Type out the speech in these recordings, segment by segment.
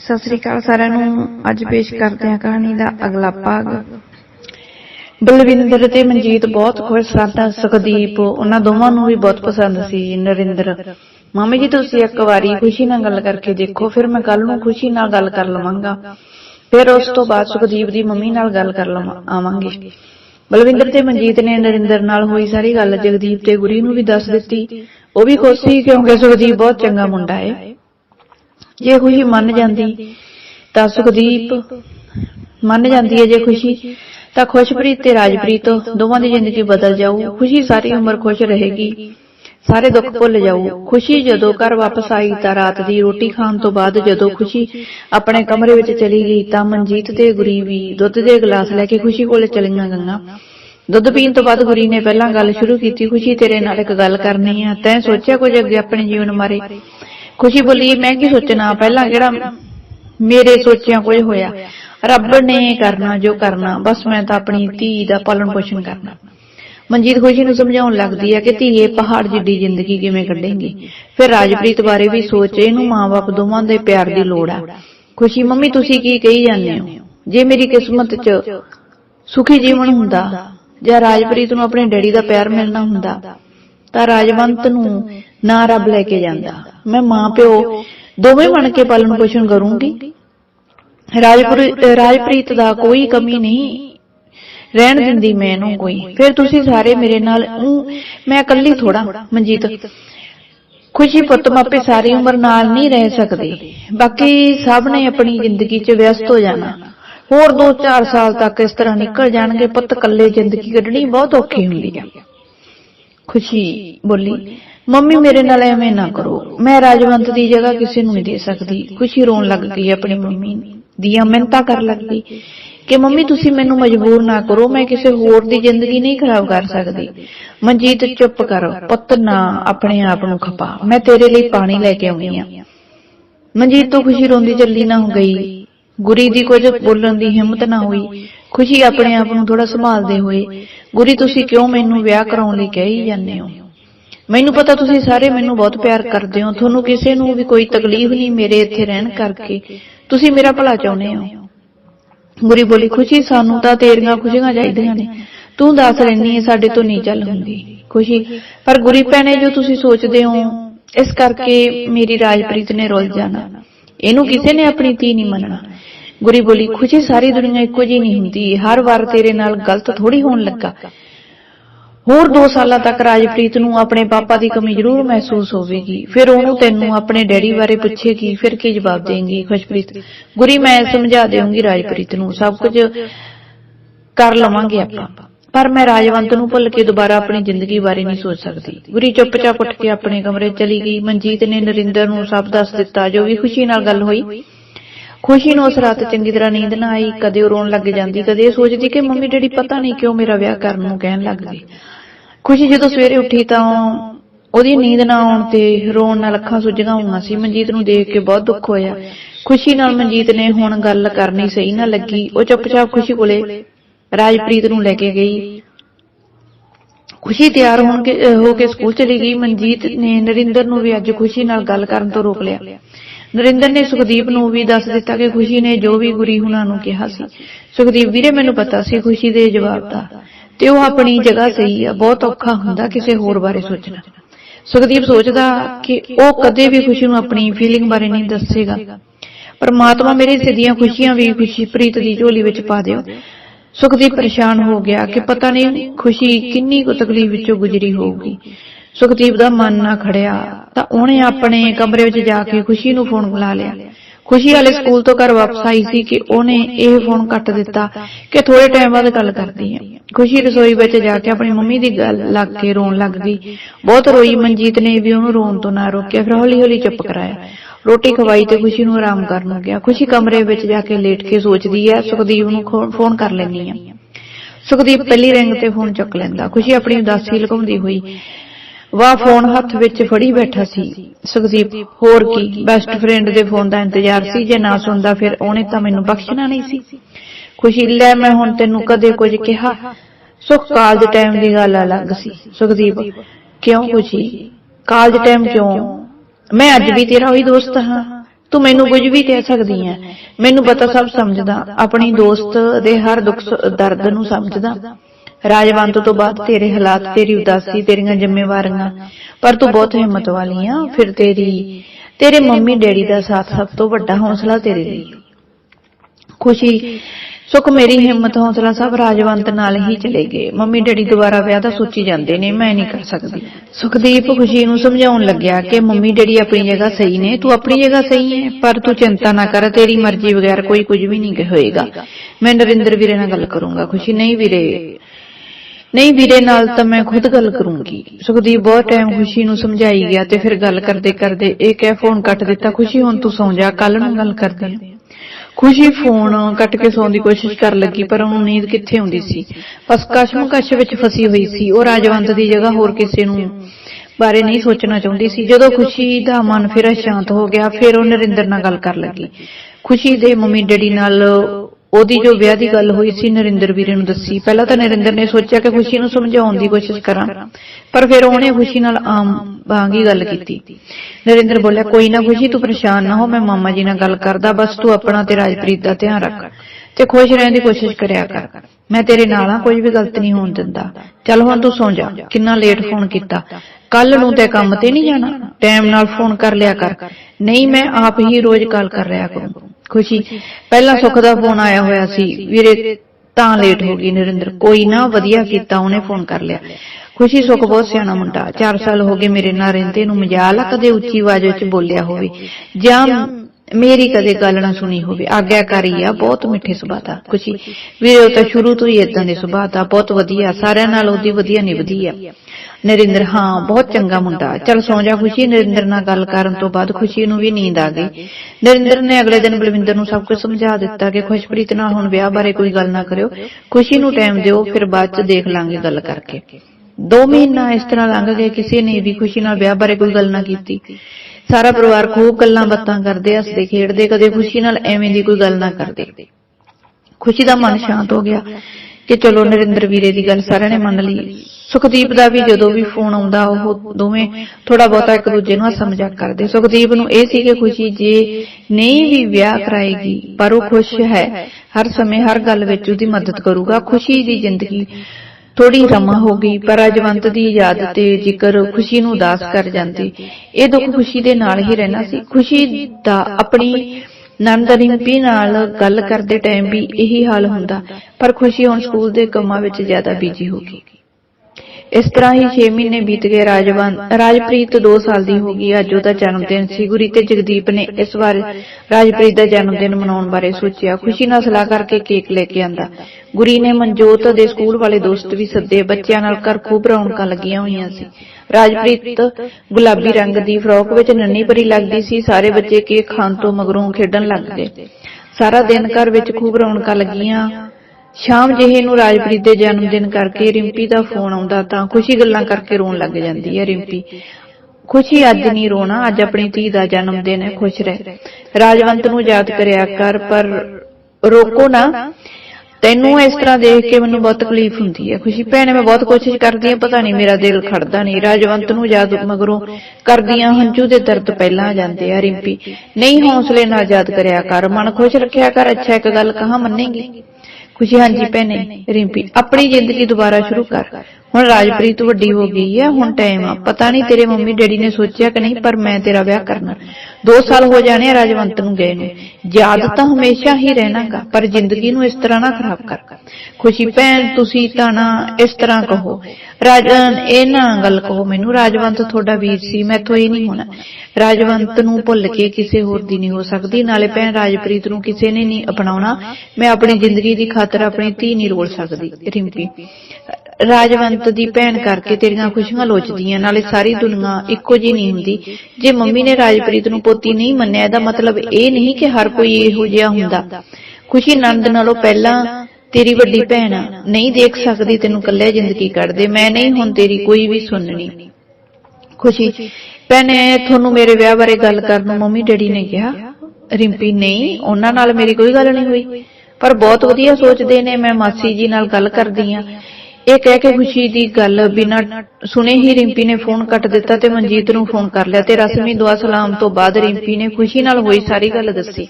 ਸਤਿ ਸ੍ਰੀ ਅਕਾਲ ਸਾਰਿਆਂ ਨੂੰ। ਅੱਜ ਪੇਸ਼ ਕਰਦੇ ਹਾਂ ਕਹਾਣੀ ਦਾ ਅਗਲਾ ਭਾਗ। ਬਲਵਿੰਦਰ ਤੇ ਮਨਜੀਤ ਬਹੁਤ ਖੁਸ਼ ਸਨ ਸੁਖਦੀਪ, ਉਹਨਾਂ ਦੋਵਾਂ ਨੂੰ ਵੀ ਬਹੁਤ ਪਸੰਦ ਸੀ। ਨਰਿੰਦਰ, ਮਾਮੀ ਜੀ, ਤੁਸੀਂ ਇੱਕ ਵਾਰੀ ਖੁਸ਼ੀ ਨਾਲ ਗੱਲ ਕਰਕੇ ਦੇਖੋ, ਫਿਰ ਮੈਂ ਕੱਲ ਨੂੰ ਖੁਸ਼ੀ ਨਾਲ ਗੱਲ ਕਰ ਲਵਾਂਗਾ। ਫਿਰ ਉਸ ਤੋਂ ਬਾਅਦ ਸੁਖਦੀਪ ਦੀ ਮੰਮੀ ਨਾਲ ਗੱਲ ਕਰ ਲਵਾਂ, ਆਵਾਂਗੇ। ਬਲਵਿੰਦਰ ਤੇ ਮਨਜੀਤ ਨੇ ਨਰਿੰਦਰ ਨਾਲ ਹੋਈ ਸਾਰੀ ਗੱਲ ਜਗਦੀਪ ਤੇ ਗੁਰੀ ਨੂੰ ਵੀ ਦੱਸ ਦਿੱਤੀ। ਉਹ ਵੀ ਖੁਸ਼ ਸੀ ਕਿਉਂਕਿ ਸੁਖਦੀਪ ਬਹੁਤ ਚੰਗਾ ਮੁੰਡਾ ਹੈ ਜੇ ਖੁਸ਼ੀ ਮੰਨ ਜਾਂਦੀ, ਤਾਂ ਸੁਖਦੀਪ ਮੰਨ ਜਾਂਦੀ ਹੈ ਜੇ ਖੁਸ਼ੀ। ਤਾਂ ਖੁਸ਼ਪ੍ਰੀਤ ਤੇ ਰਾਜਪ੍ਰੀਤ ਦੋਵਾਂ ਦੀ ਜ਼ਿੰਦਗੀ ਬਦਲ ਜਾਊ। ਖੁਸ਼ੀ ਸਾਰੀ ਉਮਰ ਖੁਸ਼ ਰਹੇਗੀ। ਸਾਰੇ ਦੁੱਖ ਭੁੱਲ ਜਾਊ। ਖੁਸ਼ੀ ਜਦੋਂ ਘਰ ਵਾਪਸ ਆਈ ਤਾਂ ਰਾਤ ਦੀ ਰੋਟੀ ਖਾਣ ਤੋਂ ਬਾਅਦ ਜਦੋਂ ਖੁਸ਼ੀ ਆਪਣੇ ਕਮਰੇ ਵਿੱਚ ਚਲੀ ਗਈ ਤਾਂ ਮਨਜੀਤ ਤੇ ਗੁਰੀ ਵੀ ਦੁੱਧ ਦੇ ਗਲਾਸ ਲੈ ਕੇ ਖੁਸ਼ੀ ਕੋਲ ਚਲੀਆਂ ਗਈਆਂ। ਦੁੱਧ ਪੀਣ ਤੋਂ ਬਾਅਦ ਗੁਰੀ ਨੇ ਪਹਿਲਾਂ ਗੱਲ ਸ਼ੁਰੂ ਕੀਤੀ, ਖੁਸ਼ੀ, ਤੇਰੇ ਨਾਲ ਇੱਕ ਗੱਲ ਕਰਨੀ ਆ। ਤੈਂ ਸੋਚਿਆ ਕੁਝ ਅੱਗੇ ਆਪਣੇ ਜੀਵਨ ਬਾਰੇ? ਖੁਸ਼ੀ ਬੋਲੀ, ਮੈਂ ਕੀ ਸੋਚਣਾ ਪਹਿਲਾਂ ਕਿਹੜਾ ਮੇਰੇ ਸੋਚਿਆ ਕੁਝ ਹੋਇਆ। ਰੱਬ ਨੇ ਕਰਨਾ ਜੋ ਕਰਨਾ, ਬਸ ਮੈਂ ਤਾਂ ਆਪਣੀ ਧੀ ਦਾ ਪਾਲਣ ਪੋਸ਼ਣ ਕਰਨਾ। ਮਨਜੀਤ ਖੁਸ਼ੀ ਨੂੰ ਸਮਝਾਉਣ ਲੱਗਦੀ ਹੈ ਕਿ ਧੀਏ ਪਹਾੜ ਜਿੱਡੀ ਜ਼ਿੰਦਗੀ ਕਿਵੇਂ ਕੱਢੇਂਗੀ। ਫਿਰ ਰਾਜਪ੍ਰੀਤ ਬਾਰੇ ਵੀ ਸੋਚ, ਇਹਨੂੰ ਮਾਂ-ਬਾਪ ਦੋਵਾਂ ਦੇ ਪਿਆਰ ਦੀ ਲੋੜ ਆ। ਖੁਸ਼ੀ, ਮੰਮੀ ਤੁਸੀਂ ਕੀ ਕਹੀ ਜਾਂਦੇ ਹੋ? ਜੇ ਮੇਰੀ ਕਿਸਮਤ 'ਚ ਸੁਖੀ ਜੀਵਨ ਹੁੰਦਾ ਜਾਂ ਰਾਜਪ੍ਰੀਤ ਨੂੰ ਆਪਣੇ ਡੈਡੀ ਦਾ ਪਿਆਰ ਮਿਲਣਾ ਹੁੰਦਾ, ਤਾਂ ਰਾਜਵੰਤ ਨੂੰ ਨਾ ਰੱਬ ਲੈ ਕੇ ਜਾਂਦਾ। ਮੈਂ ਮਾਂ ਪਿਓ ਦੋਵੇਂ ਬਣ ਕੇ ਪਾਲਣ ਪੋਸ਼ਣ ਕਰੂੰਗੀ। ਰਾਜਪ੍ਰੀਤ ਦਾ ਕੋਈ ਕਮੀ ਨਹੀਂ। ਰਹਿਣ ਦਿੰਦੀ ਮੈਂ ਕੋਈ। ਫਿਰ ਤੁਸੀਂ ਸਾਰੇ ਮੇਰੇ ਨਾਲ ਮੈਂ ਇਕੱਲੀ ਥੋੜਾ ਮਨਜੀਤ। ਖੁਸ਼ੀ ਪੁੱਤ ਮਾਪੇ ਸਾਰੀ ਉਮਰ ਨਾਲ ਨਹੀਂ ਰਹਿ ਸਕਦੇ। ਬਾਕੀ ਸਭ ਨੇ ਆਪਣੀ ਜ਼ਿੰਦਗੀ 'ਚ ਵਿਅਸਤ ਹੋ ਜਾਣਾ। ਹੋਰ 2-4 ਸਾਲ ਤੱਕ ਇਸ ਤਰ੍ਹਾਂ ਨਿਕਲ ਜਾਣਗੇ। ਪੁੱਤ ਇਕੱਲੇ ਜ਼ਿੰਦਗੀ ਕੱਢਣੀ ਬਹੁਤ ਔਖੀ ਹੁੰਦੀ ਆ। ਖੁਸ਼ੀ ਬੋਲੀ ਮੰਮੀ ਮੇਰੇ ਨਾਲ ਐਵੇਂ ਨਾ ਕਰੋ। ਮੈਂ ਰਾਜਵੰਤ ਦੀ ਜਗ੍ਹਾ ਕਿਸੇ ਨੂੰ ਨਹੀਂ ਦੇ ਸਕਦੀ। ਖੁਸ਼ੀ ਰੋਣ ਲੱਗ ਗਈ ਆਪਣੀ ਮੰਮੀ ਦੀਆਂ ਮਿੰਤਾ ਕਰ ਲੱਗ। ਗਈ ਕਿ ਮੰਮੀ ਤੁਸੀਂ ਮੈਨੂੰ ਮਜਬੂਰ ਨਾ ਕਰੋ। ਮੈਂ ਕਿਸੇ ਹੋਰ ਦੀ ਜ਼ਿੰਦਗੀ ਨਹੀਂ ਖਰਾਬ ਕਰ ਸਕਦੀ। ਮਨਜੀਤ ਚੁੱਪ ਕਰੋ। ਪੁੱਤ ਨਾ ਆਪਣੇ ਆਪ ਨੂੰ ਖਪਾ। ਮੈਂ ਤੇਰੇ ਲਈ ਪਾਣੀ ਲੈ ਕੇ ਆਉਣੀ ਆ ਮਨਜੀਤ ਤੋਂ ਖੁਸ਼ੀ ਰੋਂਦੀ ਚੱਲੀ ਨਾ ਹੋ ਗਈ ਗੁਰੀ ਦੀ ਕੁਝ ਬੋਲਣ ਦੀ ਹਿੰਮਤ ਨਾ ਹੋਈ। ਖੁਸ਼ੀ ਆਪਣੇ ਆਪ ਨੂੰ ਥੋੜਾ ਸੰਭਾਲਦੇ ਹੋਏ। ਗੁਰੀ ਤੁਸੀਂ ਕਿਉਂ ਮੈਨੂੰ ਵਿਆਹ ਕਰਾਉਣ ਲਈ ਕਹੀ ਜਾਂਦੇ ਹੋ ਮੈਨੂੰ ਪਤਾ ਤੁਸੀਂ ਸਾਰੇ ਮੈਨੂੰ ਬਹੁਤ ਪਿਆਰ ਕਰਦੇ ਹੋ। ਤੁਹਾਨੂੰ ਕਿਸੇ ਨੂੰ ਵੀ ਕੋਈ ਤਕਲੀਫ ਨਹੀਂ ਮੇਰੇ ਇੱਥੇ ਰਹਿਣ ਕਰਕੇ। ਤੁਸੀਂ ਮੇਰਾ ਭਲਾ ਚਾਹੁੰਦੇ ਹੋ। ਗੁਰੀ ਬੋਲੀ, ਖੁਸ਼ੀ ਸਾਨੂੰ ਤਾਂ ਤੇਰੀਆਂ ਖੁਸ਼ੀਆਂ ਚਾਹੀਦੀਆਂ ਨੇ। ਤੂੰ ਦੱਸ ਰਹਿਨੀ ਹੈ ਸਾਡੇ ਤੋਂ ਨਹੀਂ ਚੱਲ ਹੁੰਦੀ। ਖੁਸ਼ੀ। ਪਰ ਗੁਰੀ ਭੈਣੇ, ਜੋ ਤੁਸੀਂ ਸੋਚਦੇ ਹੋ, ਇਸ ਕਰਕੇ ਮੇਰੀ ਰਾਜਪ੍ਰੀਤ ਨੇ ਰੁੱਲ ਜਾਣਾ। ਇਹਨੂੰ ਕਿਸੇ ਨੇ ਆਪਣੀ ਧੀ ਨਹੀਂ ਮੰਨਣਾ। ਗੁਰੀ ਬੋਲੀ, ਖੁਸ਼ੀ ਸਾਰੀ ਦੁਨੀਆ ਇੱਕੋ ਜਿਹੀ ਨਹੀਂ ਹੁੰਦੀ। ਹਰ ਵਾਰ ਤੇਰੇ ਨਾਲ ਗਲਤ ਥੋੜੀ ਹੋਣ ਲੱਗਾ। ਹੋਰ 2 ਸਾਲਾਂ ਤੱਕ ਰਾਜਪ੍ਰੀਤ ਨੂੰ ਆਪਣੇ ਪਾਪਾ ਦੀ ਕਮੀ ਜ਼ਰੂਰ ਮਹਿਸੂਸ ਹੋਵੇਗੀ। ਫਿਰ ਉਹਨੂੰ ਤੈਨੂੰ ਆਪਣੇ ਡੈਡੀ ਬਾਰੇ ਪੁੱਛੇਗੀ, ਫਿਰ ਕੀ ਜਵਾਬ ਦੇਂਗੀ? ਖੁਸ਼ਪ੍ਰੀਤ, ਗੁਰੀ, ਮੈਂ ਸਮਝਾ ਦੇਵਾਂਗੀ ਰਾਜਪ੍ਰੀਤ ਨੂੰ। ਸਭ ਕੁਝ ਕਰ ਲਵਾਂਗੇ ਆਪਾਂ। ਪਰ ਮੈਂ ਰਾਜਵੰਤ ਨੂੰ ਭੁੱਲ ਕੇ ਦੁਬਾਰਾ ਆਪਣੀ ਜ਼ਿੰਦਗੀ ਬਾਰੇ ਨਹੀਂ ਸੋਚ ਸਕਦੀ। ਗੁਰੀ ਚੁੱਪਚਾਪ ਉੱਠ ਕੇ ਆਪਣੇ ਕਮਰੇ ਚਲੀ ਗਈ। ਮਨਜੀਤ ਨੇ ਨਰਿੰਦਰ ਨੂੰ ਸਭ ਦੱਸ ਦਿੱਤਾ, ਜੋ ਵੀ ਖੁਸ਼ੀ ਨਾਲ ਗੱਲ ਹੋਈ। ਖੁਸ਼ੀ ਨੂੰ ਉਸ ਰਾਤ ਚੰਗੀ ਤਰ੍ਹਾਂ ਨੀਂਦ ਨਾ ਆਈ। ਕਦੇ ਉਹ ਰੋਣ ਲੱਗ ਜਾਂਦੀ, ਕਦੇ ਇਹ ਸੋਚਦੀ ਕਿ ਮੰਮੀ ਡੈਡੀ ਪਤਾ ਨਹੀਂ ਕਿਉਂ ਮੇਰਾ ਵਿਆਹ ਕਰਨ ਨੂੰ ਕਹਿਣ ਲੱਗ ਗਏ। ਖੁਸ਼ੀ ਜਦੋਂ ਸਵੇਰੇ ਉੱਠੀ ਤਾਂ ਉਹਦੀ ਨੀਂਦ ਨਾ ਆਉਣ ਤੇ ਰੋਣ ਨਾਲ ਅੱਖਾਂ ਸੁੱਜੀਆਂ ਹੋਈਆਂ ਸੀ। ਮਨਜੀਤ ਨੂੰ ਦੇਖ ਕੇ ਬਹੁਤ ਦੁੱਖ ਹੋਇਆ। ਖੁਸ਼ੀ ਨਾਲ ਮਨਜੀਤ ਨੇ ਹੁਣ ਗੱਲ ਕਰਨੀ ਸਹੀ ਨਾ ਲੱਗੀ। ਉਹ ਚੁੱਪਚਾਪ ਖੁਸ਼ੀ ਕੋਲੇ ਰਾਜਪ੍ਰੀਤ ਨੂੰ ਲੈ ਕੇ ਗਈ। ਖੁਸ਼ੀ ਤਿਆਰ ਹੋਣ ਕੇ ਹੋ ਕੇ ਸਕੂਲ ਚਲੀ ਗਈ। ਮਨਜੀਤ ਨੇ ਨਰਿੰਦਰ ਨੂੰ ਵੀ ਅੱਜ ਖੁਸ਼ੀ ਨਾਲ ਗੱਲ ਕਰਨ ਤੋਂ ਰੋਕ ਲਿਆ। ਨਰਿੰਦਰ ਨੇ ਸੁਖਦੀਪ ਨੂੰ ਵੀ ਦੱਸ ਦਿੱਤਾ ਕਿ ਖੁਸ਼ੀ ਨੇ ਜੋ ਵੀ ਗੁਰੀ ਹੁਣਾਂ ਨੂੰ ਕਿਹਾ ਸੀ। ਸੁਖਦੀਪ, ਵੀਰੇ, ਮੈਨੂੰ ਪਤਾ ਸੀ ਖੁਸ਼ੀ ਦੇ ਜਵਾਬ ਦਾ। ਤੇ ਉਹ ਆਪਣੀ ਜਗ੍ਹਾ ਸਹੀ ਆ, ਬਹੁਤ ਔਖਾ ਹੁੰਦਾ ਕਿਸੇ ਹੋਰ ਬਾਰੇ ਸੋਚਣਾ। ਸੁਖਦੀਪ ਸੋਚਦਾ ਕਿ ਉਹ ਕਦੇ ਵੀ ਖੁਸ਼ੀ ਨੂੰ ਆਪਣੀ ਫੀਲਿੰਗ ਬਾਰੇ ਨਹੀਂ ਦੱਸੇਗਾ। ਪਰਮਾਤਮਾ ਮੇਰੇ ਸਿੱਧੀਆਂ ਖੁਸ਼ੀਆਂ ਵੀ ਖੁਸ਼ੀ, ਪ੍ਰੀਤ ਦੀ ਝੋਲੀ ਵਿੱਚ ਪਾ ਦਿਓ। ਸੁਖਦੀਪ ਪਰੇਸ਼ਾਨ ਹੋ ਗਿਆ ਕਿ ਪਤਾ ਨਹੀਂ ਖੁਸ਼ੀ ਕਿੰਨੀ ਕੁ ਤਕਲੀਫ ਵਿੱਚੋਂ ਗੁਜ਼ਰੀ ਹੋਊਗੀ। ਸੁਖਦੀਪ ਦਾ ਮਨ ਨਾ ਖੜਿਆ ਤਾਂ ਉਹਨੇ ਆਪਣੇ ਕਮਰੇ ਵਿੱਚ ਜਾ ਕੇ ਖੁਸ਼ੀ ਨੂੰ ਫੋਨ ਬੁਲਾ ਲਿਆ। ਖੁਸ਼ੀ ਵਾਲੇ ਸਕੂਲ ਤੋਂ ਘਰ ਵਾਪਸ ਆਈ ਸੀ ਕਿ ਉਹਨੇ ਇਹ ਫੋਨ ਕੱਟ ਦਿੱਤਾ ਕਿ ਥੋੜੇ ਟਾਈਮ ਬਾਅਦ ਗੱਲ ਕਰਦੀ ਹੈ ਖੁਸ਼ੀ ਰਸੋਈ ਵਿੱਚ ਜਾ ਕੇ ਆਪਣੀ ਮੰਮੀ ਦੀ ਗੱਲ ਲੱਗ ਕੇ ਰੋਣ ਲੱਗ ਗਈ। ਬਹੁਤ ਰੋਈ, ਮਨਜੀਤ ਨੇ ਵੀ ਉਹਨੂੰ ਰੋਣ ਤੋਂ ਨਾ ਰੋਕਿਆ, ਫਿਰ ਹੌਲੀ ਹੌਲੀ ਚੁੱਪ ਕਰਾਇਆ। ਰੋਟੀ ਖਵਾਈ ਤੇ ਖੁਸ਼ੀ ਨੂੰ ਆਰਾਮ ਕਰਨ ਲੱਗਿਆ ਖੁਸ਼ੀ ਕਮਰੇ ਵਿੱਚ ਜਾ ਕੇ ਲੇਟ ਕੇ ਸੋਚਦੀ ਹੈ ਸੁਖਦੀਪ ਨੂੰ ਫੋਨ ਕਰ ਲੈਂਦੀ ਆ। ਸੁਖਦੀਪ ਪਹਿਲੀ ਰਿੰਗ ਤੇ ਫੋਨ ਚੁੱਕ ਲੈਂਦਾ। ਖੁਸ਼ੀ ਆਪਣੀ ਉਦਾਸੀ ਲੁਕਾਉਂਦੀ ਹੋਈ ਵਾ ਫੋਨ ਹੱਥ ਵਿੱਚ ਫੜੀ ਬੈਠਾ ਸੀ। ਸੁਖਦੀਪ, ਹੋਰ ਕੀ? ਬੈਸਟ ਫਰੈਂਡ ਦੇ ਫੋਨ ਦਾ ਇੰਤਜ਼ਾਰ ਸੀ, ਜੇ ਨਾ ਸੁਣਦਾ ਫਿਰ ਉਹਨੇ ਤਾਂ ਮੈਨੂੰ ਬਖਸ਼ਣਾ ਨਹੀਂ ਸੀ। ਖੁਸ਼ੀ, ਲੈ ਮੈਂ ਹੁਣ ਤੈਨੂੰ ਕਦੇ ਕੁਝ ਕਿਹਾ। ਸੁਖ ਕਾਲਜ ਟਾਈਮ ਦੀ ਗੱਲ ਅਲੱਗ ਸੀ। ਸੁਖਦੀਪ, ਕਿਉਂ ਖੁਸ਼ੀ? ਕਾਲਜ ਟਾਈਮ ਕਿਉਂ? ਮੈਂ ਅੱਜ ਵੀ ਤੇਰਾ ਉਹੀ ਦੋਸਤ ਹਾਂ। ਤੂੰ ਮੈਨੂੰ ਕੁਝ ਵੀ ਕਹਿ ਸਕਦੀ ਐ। ਮੈਨੂੰ ਪਤਾ ਸਭ ਸਮਝਦਾ। ਆਪਣੀ ਦੋਸਤ ਦੇ ਹਰ ਦੁੱਖ ਦਰਦ ਨੂੰ ਸਮਝਦਾ। ਰਾਜਵੰਤ ਤੋਂ ਬਾਅਦ ਤੇਰੇ ਹਾਲਾਤ, ਤੇਰੀ ਉਦਾਸੀ, ਤੇਰੀਆਂ ਜ਼ਿੰਮੇਵਾਰੀਆਂ। ਪਰ ਤੂੰ ਬਹੁਤ ਹਿੰਮਤ ਵਾਲੀ ਆ ਫਿਰ ਤੇਰੀ, ਤੇਰੇ ਮੰਮੀ ਡੈਡੀ ਦਾ ਸਾਥ ਸਭ ਤੋਂ ਵੱਡਾ ਹੌਸਲਾ ਤੇਰੇ ਲਈ। ਖੁਸ਼ੀ, ਸੁਖ ਮੇਰੀ ਹਿੰਮਤ, ਹੌਸਲਾ ਸਭ ਰਾਜਵੰਤ ਨਾਲ ਹੀ ਚਲੇ ਗਏ। ਮੰਮੀ ਡੈਡੀ ਦੁਬਾਰਾ ਵਿਆਹ ਦਾ ਸੋਚੀ ਜਾਂਦੇ ਨੇ, ਮੈਂ ਨਹੀਂ ਕਰ ਸਕਦੀ। ਸੁਖਦੀਪ ਖੁਸ਼ੀ ਨੂੰ ਸਮਝਾਉਣ ਲੱਗਿਆ ਕਿ ਮੰਮੀ ਡੈਡੀ ਆਪਣੀ ਜਗ੍ਹਾ ਸਹੀ ਨੇ, ਤੂੰ ਆਪਣੀ ਜਗ੍ਹਾ ਸਹੀ ਹੈ, ਪਰ ਤੂੰ ਚਿੰਤਾ ਨਾ ਕਰ, ਤੇਰੀ ਮਰਜ਼ੀ ਬਗੈਰ ਕੋਈ ਕੁਝ ਵੀ ਨਹੀਂ ਹੋਏਗਾ। ਮੈਂ ਨਰਿੰਦਰ ਵੀਰੇ ਨਾਲ ਗੱਲ ਕਰੂੰਗਾ। ਖੁਸ਼ੀ, ਨਹੀਂ ਵੀਰੇ। ਨਹੀਂ ਵੀਰੇ ਨਾਲ ਤਾਂ ਮੈਂ ਖੁਦ ਗੱਲ ਕਰੂੰਗੀ। ਸੁਖਦੀਪ ਬਹੁਤ ਟਾਈਮ ਖੁਸ਼ੀ ਨੂੰ ਸਮਝਾਈ ਗਿਆ ਤੇ ਫਿਰ ਗੱਲ ਕਰਦੇ ਕਰਦੇ ਇਹ ਕਹਿ ਫੋਨ ਕੱਟ ਦਿੱਤਾ? ਖੁਸ਼ੀ ਹੁਣ ਤੂੰ ਸੌਂ ਜਾ ਕੱਲ ਨੂੰ ਗੱਲ ਕਰਦੇ ਹਾਂ ਖੁਸ਼ੀ ਫੋਨ ਕੱਟ ਕੇ ਸੌਣ ਦੀ ਕੋਸ਼ਿਸ਼ ਕਰਨ ਲੱਗੀ ਪਰ ਉਹਨੂੰ ਨੀਂਦ ਕਿੱਥੇ ਆਉਂਦੀ ਸੀ? ਬਸ ਕਸ਼ਮ ਕਸ਼ ਵਿੱਚ ਫਸੀ ਹੋਈ ਸੀ ਉਹ ਰਾਜਵੰਤ ਦੀ ਜਗ੍ਹਾ ਹੋਰ ਕਿਸੇ ਨੂੰ ਬਾਰੇ ਨਹੀਂ ਸੋਚਣਾ ਚਾਹੁੰਦੀ ਸੀ। ਜਦੋਂ ਖੁਸ਼ੀ ਦਾ ਮਨ ਫਿਰ ਸ਼ਾਂਤ ਹੋ ਗਿਆ ਫਿਰ ਉਹ ਨਰਿੰਦਰ ਨਾਲ ਗੱਲ ਕਰਨ ਲੱਗੀ ਖੁਸ਼ੀ ਦੇ ਮੰਮੀ ਡੈਡੀ ਨਾਲ ਉਹਦੀ ਜੋ ਵਿਆਹ ਦੀ ਗੱਲ ਹੋਈ ਸੀ ਨਰਿੰਦਰ ਵੀਰੇ ਨੂੰ ਦੱਸੀ। ਪਹਿਲਾਂ ਤਾਂ ਨਰਿੰਦਰ ਨੇ ਸੋਚਿਆ ਕਿ ਖੁਸ਼ੀ ਨੂੰ ਸਮਝਾਉਣ ਦੀ ਕੋਸ਼ਿਸ਼ ਕਰਾਂ। ਪਰ ਫਿਰ ਉਹਨੇ ਖੁਸ਼ੀ ਨਾਲ ਆਮ ਹੀ ਗੱਲ ਕੀਤੀ। ਨਰਿੰਦਰ ਬੋਲਿਆ ਕੋਈ ਨਾ ਖੁਸ਼ੀ ਤੂੰ ਪਰੇਸ਼ਾਨ ਨਾ ਹੋ ਮੈਂ ਮਾਮਾ ਜੀ ਨਾਲ ਗੱਲ ਕਰਦਾ ਬਸ ਤੂੰ ਆਪਣਾ ਤੇ ਰਾਜਪ੍ਰੀਤ ਦਾ ਧਿਆਨ ਰੱਖ ਤੇ ਖੁਸ਼ ਰਹਿਣ ਦੀ ਕੋਸ਼ਿਸ਼ ਕਰਿਆ ਕਰ। ਮੈਂ ਤੇਰੇ ਨਾਲ ਆ ਕੋਈ ਵੀ ਗਲਤ ਨਹੀਂ ਹੋਣ ਦਿੰਦਾ। ਚੱਲ ਹੁਣ ਤੂੰ ਸੌਂ ਜਾ ਕਿੰਨਾ ਲੇਟ ਫੋਨ ਕੀਤਾ। ਕੱਲ ਨੂੰ ਤੇ ਕੰਮ ਤੇ ਨਹੀਂ ਜਾਣਾ। ਟਾਈਮ ਨਾਲ ਫੋਨ ਕਰ ਲਿਆ ਕਰ ਨਹੀਂ ਮੈਂ ਆਪ ਹੀ ਰੋਜ਼ ਕਾਲ ਕਰ। ਰਿਹਾ ਕਰੂੰ। ਖੁਸ਼ੀ। ਪਹਿਲਾਂ ਸੁੱਖ ਦਾ ਫੋਨ ਆਇਆ ਹੋਇਆ ਸੀ। ਵੀਰੇ ਤਾਂ ਲੇਟ ਹੋ ਗਈ ਨਰਿੰਦਰ। ਕੋਈ ਨਾ ਵਧੀਆ ਕੀਤਾ ਉਹਨੇ ਫੋਨ ਕਰ ਲਿਆ। ਖੁਸ਼ੀ ਸੁੱਖ ਬਹੁਤ ਸਿਆਣਾ ਮੁੰਡਾ। 4 ਸਾਲ ਹੋ ਗਏ ਮੇਰੇ ਨਾਲ ਰਹਿੰਦੇ ਨੂੰ ਮਜਾਲ ਆ ਕਦੇ ਉੱਚੀ ਆਵਾਜ਼ ਵਿੱਚ ਬੋਲਿਆ ਹੋਵੇ। ਜਾਂ ਮੇਰੀ ਕਦੇ ਗੱਲ ਨਾ ਸੁਣੀ ਹੋਵੇ। ਆਗਿਆਕਾਰੀ ਆ, ਬਹੁਤ ਮਿੱਠੇ ਸੁਭਾਅ ਦਾ। ਖੁਸ਼ੀ। ਵੀਰੇ, ਉਹ ਤਾਂ ਸ਼ੁਰੂ ਤੋਂ ਹੀ ਇਦਾਂ ਦੇ ਸੁਭਾਅ ਦਾ, ਬਹੁਤ ਵਧੀਆ, ਸਾਰਿਆਂ ਨਾਲ ਉਹਦੀ ਵਧੀਆ ਨਿਭਦੀ ਆ ਨਰਿੰਦਰ, ਹਾਂ, ਬਹੁਤ ਚੰਗਾ ਮੁੰਡਾ। ਚਲ ਸੌਂ ਜਾ ਖੁਸ਼ੀ, ਨਰਿੰਦਰ ਨਾਲ ਗੱਲ ਕਰਨ ਤੋਂ ਬਾਅਦ ਖੁਸ਼ੀ ਨੂੰ ਵੀ ਨੀਂਦ ਆ ਗਈ। ਨਰਿੰਦਰ ਨੇ ਅਗਲੇ ਦਿਨ ਬਲਵਿੰਦਰ ਨੂੰ ਸਭ ਕੁਝ ਸਮਝਾ ਦਿੱਤਾ ਕਿ ਖੁਸ਼ਪ੍ਰੀਤ ਨਾਲ ਹੁਣ ਵਿਆਹ ਬਾਰੇ ਕੋਈ ਗੱਲ ਨਾ ਕਰਿਓ। ਖੁਸ਼ੀ ਨੂੰ ਟਾਈਮ ਦਿਓ, ਫਿਰ ਬਾਅਦ ਚ ਦੇਖ ਲਾਂਗੇ ਗੱਲ ਕਰਕੇ। ਦੋ ਮਹੀਨਾ ਇਸ ਤਰ੍ਹਾਂ ਲੰਘ ਗਏ, ਕਿਸੇ ਨੇ ਵੀ ਖੁਸ਼ੀ ਨਾਲ ਵਿਆਹ ਬਾਰੇ ਕੋਈ ਗੱਲ ਨਾ ਕੀਤੀ। ਸਾਰਾ ਪਰਿਵਾਰ ਖੂਬ ਗੱਲਾਂ ਬਾਤਾਂ ਕਰਦੇ, ਹੱਸਦੇ, ਖੇਡਦੇ, ਕਦੇ ਖੁਸ਼ੀ ਨਾਲ ਐਵੇਂ ਦੀ ਕੋਈ ਗੱਲ ਨਾ ਕਰਦੇ। ਖੁਸ਼ੀ ਦਾ ਮਨ ਸ਼ਾਂਤ ਹੋ ਗਿਆ ਕਿ ਚਲੋ ਨਰਿੰਦਰ ਵੀਰੇ ਦੀ ਗੱਲ ਸਾਰਿਆਂ ਨੇ ਮੰਨ ਲਈ। ਸੁਖਦੀਪ ਦਾ ਵੀ ਜਦੋਂ ਵੀ ਫੋਨ ਆਉਂਦਾ, ਉਹ ਦੋਵੇਂ ਥੋੜਾ ਬਹੁਤਾ ਇੱਕ ਦੂਜੇ ਨੂੰ ਸਮਝਾ ਕਰਦੇ। ਸੁਖਦੀਪ ਨੂੰ ਇਹ ਸੀ ਕਿ ਖੁਸ਼ੀ ਜੇ ਨਹੀਂ ਵੀ ਵਿਆਹ ਕਰਾਏਗੀ, ਪਰ ਉਹ ਖੁਸ਼ ਹੈ। ਹਰ ਸਮੇਂ ਹਰ ਗੱਲ ਵਿੱਚ ਉਹਦੀ ਮਦਦ ਕਰੂਗਾ। ਖੁਸ਼ੀ ਦੀ ਜ਼ਿੰਦਗੀ ਥੋੜੀ ਰਮਾ ਹੋ ਗਈ, ਪਰ ਅਜਵੰਤ ਦੀ ਯਾਦ ਤੇ ਜ਼ਿਕਰ ਖੁਸ਼ੀ ਨੂੰ ਉਦਾਸ ਕਰ ਜਾਂਦੀ। ਇਹ ਦੁੱਖ ਖੁਸ਼ੀ ਦੇ ਨਾਲ ਹੀ ਰਹਿਣਾ ਸੀ। ਖੁਸ਼ੀ ਦਾ ਆਪਣੀ ਨੰਦ ਰਿੰਪੀ ਨਾਲ ਗੱਲ ਕਰਦੇ ਟਾਈਮ ਵੀ ਇਹੀ ਹਾਲ ਹੁੰਦਾ, ਪਰ ਖੁਸ਼ੀ ਹੁਣ ਸਕੂਲ ਦੇ ਕੰਮਾਂ ਵਿੱਚ ਜ਼ਿਆਦਾ ਬਿਜ਼ੀ ਹੋ ਗਈ। ਇਸ ਤਰ੍ਹਾਂ ਹੀ 6 ਮਹੀਨੇ ਬੀਤ ਗਏ ਰਾਜਵੰਤ ਰਾਜਪ੍ਰੀਤ 2 ਸਾਲ ਦੀ ਹੋ ਗਈ। ਅੱਜ ਉਹਦਾ ਜਨਮ ਦਿਨ ਸੀ। ਗੁਰੀ ਤੇ ਜਗਦੀਪ ਨੇ ਇਸ ਵਾਰ ਰਾਜਪ੍ਰੀਤ ਦਾ ਜਨਮ ਦਿਨ ਮਨਾਉਣ ਬਾਰੇ ਸੋਚਿਆ। ਖੁਸ਼ੀ ਨਾਲ ਸਲਾਹ ਕਰਕੇ ਕੇਕ ਲੈ ਕੇ ਆਂਦਾ। ਗੁਰੀ ਨੇ ਮਨਜੋਤ ਦੇ ਸਕੂਲ ਵਾਲੇ ਦੋਸਤ ਵੀ ਸੱਦੇ। ਬੱਚਿਆਂ ਨਾਲ ਘਰ ਖੂਬ ਰੌਣਕਾਂ ਲੱਗੀਆਂ ਹੋਈਆਂ ਸੀ। ਰਾਜਪ੍ਰੀਤ ਗੁਲਾਬੀ ਰੰਗ ਦੀ ਫਰੋਕ ਵਿੱਚ ਨੰਨੀ ਪਰੀ ਲੱਗਦੀ ਸੀ। ਸਾਰੇ ਬੱਚੇ ਕੇਕ ਖਾਣ ਤੋਂ ਮਗਰੋਂ ਖੇਡਣ ਲੱਗ ਗਏ। ਸਾਰਾ ਦਿਨ ਘਰ ਵਿੱਚ ਖੂਬ ਰੌਣਕਾਂ ਲੱਗੀਆਂ। ਸ਼ਾਮ ਜਿਹੇ ਨੂੰ ਰਾਜਪ੍ਰੀਤ ਦੇ ਜਨਮ ਦਿਨ ਕਰਕੇ ਰਿੰਪੀ ਦਾ ਫੋਨ ਆਉਂਦਾ ਤਾਂ ਖੁਸ਼ੀ ਗੱਲਾਂ ਕਰਕੇ ਰੋਣ ਲੱਗ ਜਾਂਦੀ ਹੈ ਰਿੰਪੀ। ਖੁਸ਼ੀ ਅੱਜ ਨਹੀਂ ਰੋਣਾ, ਅੱਜ ਆਪਣੀ ਧੀ ਦਾ ਜਨਮ ਦਿਨ ਹੈ, ਖੁਸ਼ ਰਹਿ। ਰਾਜਵੰਤ ਨੂੰ ਯਾਦ ਕਰਿਆ ਕਰ, ਪਰ ਰੋਕੋ ਨਾ। ਤੈਨੂੰ ਇਸ ਤਰ੍ਹਾਂ ਦੇਖ ਕੇ ਮੈਨੂੰ ਬਹੁਤ ਤਕਲੀਫ ਹੁੰਦੀ ਹੈ। ਖੁਸ਼ੀ, ਭੈਣੇ, ਮੈਂ ਬਹੁਤ ਕੋਸ਼ਿਸ਼ ਕਰਦੀ ਹਾਂ, ਪਤਾ ਨਹੀਂ ਮੇਰਾ ਦਿਲ ਖੜਦਾ ਨਹੀਂ। ਰਾਜਵੰਤ ਨੂੰ ਯਾਦ ਮਗਰੋਂ ਕਰਦੀਆਂ ਹੰਝੂ ਦੇ ਦਰਦ ਪਹਿਲਾਂ ਆ ਜਾਂਦੇ ਆ ਰਿੰਪੀ। ਨਹੀਂ ਹੌਸਲੇ ਨਾਲ ਯਾਦ ਕਰਿਆ ਕਰ, ਮਨ ਖੁਸ਼ ਰੱਖਿਆ ਕਰ, ਅੱਛਾ ਇੱਕ ਗੱਲ ਕਹਾ ਮੰਨੇਗੀ? ਖੁਸ਼ੀ ਹਾਂਜੀ ਭੈਣੇ ਰਿੰਪੀ ਆਪਣੀ ਜ਼ਿੰਦਗੀ ਦੁਬਾਰਾ ਸ਼ੁਰੂ ਕਰ। ਹੁਣ ਰਾਜਪ੍ਰੀਤ ਵੱਡੀ ਹੋ ਗਈ ਹੈ ਹੁਣ ਟਾਈਮ ਆ। ਪਤਾ ਨਹੀਂ ਤੇਰੇ ਮੰਮੀ ਡੈਡੀ ਨੇ ਸੋਚਿਆ ਕਿ ਨਹੀਂ ਪਰ ਮੈਂ ਤੇਰਾ ਵਿਆਹ ਕਰਨਾ। 2 ਸਾਲ ਹੋ ਜਾਣੇ ਆ ਰਾਜਵੰਤ ਨੂੰ ਗਏ ਨੂੰ। ਯਾਦ ਤਾਂ ਹਮੇਸ਼ਾ ਹੀ ਰਹਿਣਾਗਾ, ਪਰ ਜ਼ਿੰਦਗੀ ਨੂੰ ਇਸ ਤਰ੍ਹਾਂ ਨਾ ਖਰਾਬ ਕਰ। ਖੁਸ਼ੀ ਭੈਣ, ਤੁਸੀਂ ਤਾਂ ਨਾ ਇਸ ਤਰ੍ਹਾਂ ਕਹੋ। ਰਾਜਨ, ਇਹ ਨਾ ਗੱਲ ਕਹੋ ਮੈਨੂੰ, ਰਾਜਵੰਤ ਤੁਹਾਡਾ ਵੀਰ ਸੀ, ਮੈਥੋਂ ਇਹ ਨਹੀਂ ਹੋਣਾ। ਰਾਜਵੰਤ ਨੂੰ ਭੁੱਲ ਕੇ ਕਿਸੇ ਹੋਰ ਦੀ ਨਹੀਂ ਹੋ ਸਕਦੀ, ਨਾਲੇ ਭੈਣ ਰਾਜਪ੍ਰੀਤ ਨੂੰ ਕਿਸੇ ਨੇ ਨਹੀਂ ਅਪਣਾਉਣਾ। ਮੈਂ ਆਪਣੀ ਜ਼ਿੰਦਗੀ ਦੀ ਖਾਤਰ ਆਪਣੀ ਧੀ ਨਹੀਂ ਰੋਲ ਸਕਦੀ, ਰਿੰਪੀ। ਰਾਜਵੰਤ ਦੀ ਭੈਣ ਕਰਕੇ ਤੇਰੀਆਂ ਖੁਸ਼ੀਆਂ ਲੋਚਦੀਆਂ, ਨਾਲੇ ਸਾਰੀ ਦੁਨੀਆ ਇੱਕੋ ਜਿਹੀ ਨਹੀਂ ਹੁੰਦੀ। ਜੇ ਮੰਮੀ ਨੇ ਰਾਜਪ੍ਰੀਤ ਨੂੰ ਪੋਤੀ ਨਹੀਂ ਮੰਨਿਆ ਇਹਦਾ ਮਤਲਬ ਇਹ ਨਹੀਂ ਕਿ ਹਰ ਕੋਈ ਇਹੋ ਜਿਹਾ ਹੁੰਦਾ। ਖੁਸ਼ੀ ਨੰਦ ਨਾਲੋਂ ਪਹਿਲਾਂ ਤੇਰੀ ਵੱਡੀ ਭੈਣ ਨਹੀਂ ਦੇਖ ਸਕਦੀ, ਤੈਨੂੰ ਇਕੱਲੇ ਜ਼ਿੰਦਗੀ ਕੱਢਦੇ। ਮੈਂ ਨਹੀਂ ਹੁਣ ਤੇਰੀ ਕੋਈ ਵੀ ਸੁਣਨੀ। ਖੁਸ਼ੀ, ਭੈਣੇ ਤੁਹਾਨੂੰ ਮੇਰੇ ਵਿਆਹ ਬਾਰੇ ਗੱਲ ਕਰਨ ਨੂੰ ਮੰਮੀ ਡੈਡੀ ਨੇ ਕਿਹਾ। ਰਿੰਪੀ, ਨਹੀਂ, ਉਹਨਾਂ ਨਾਲ ਮੇਰੀ ਕੋਈ ਗੱਲ ਨਹੀਂ ਹੋਈ। ਪਰ ਬਹੁਤ ਵਧੀਆ ਸੋਚਦੇ ਨੇ, ਮੈਂ ਮਾਸੀ ਜੀ ਨਾਲ ਗੱਲ ਕਰਦੀ ਆ ਇਹ ਕਹਿ ਕੇ ਖੁਸ਼ੀ ਦੀ ਗੱਲ ਬਿਨਾਂ ਸੁਣੇ ਹੀ ਰਿੰਪੀ ਨੇ ਫੋਨ ਕੱਟ ਦਿੱਤਾ ਤੇ ਮਨਜੀਤ ਨੂੰ ਫੋਨ ਕਰ ਲਿਆ ਤੇ ਰਸਮੀ ਦੁਆ ਸਲਾਮ ਤੋਂ ਬਾਅਦ ਰਿੰਪੀ ਨੇ ਖੁਸ਼ੀ ਨਾਲ ਹੋਈ ਸਾਰੀ ਗੱਲ ਦੱਸੀ।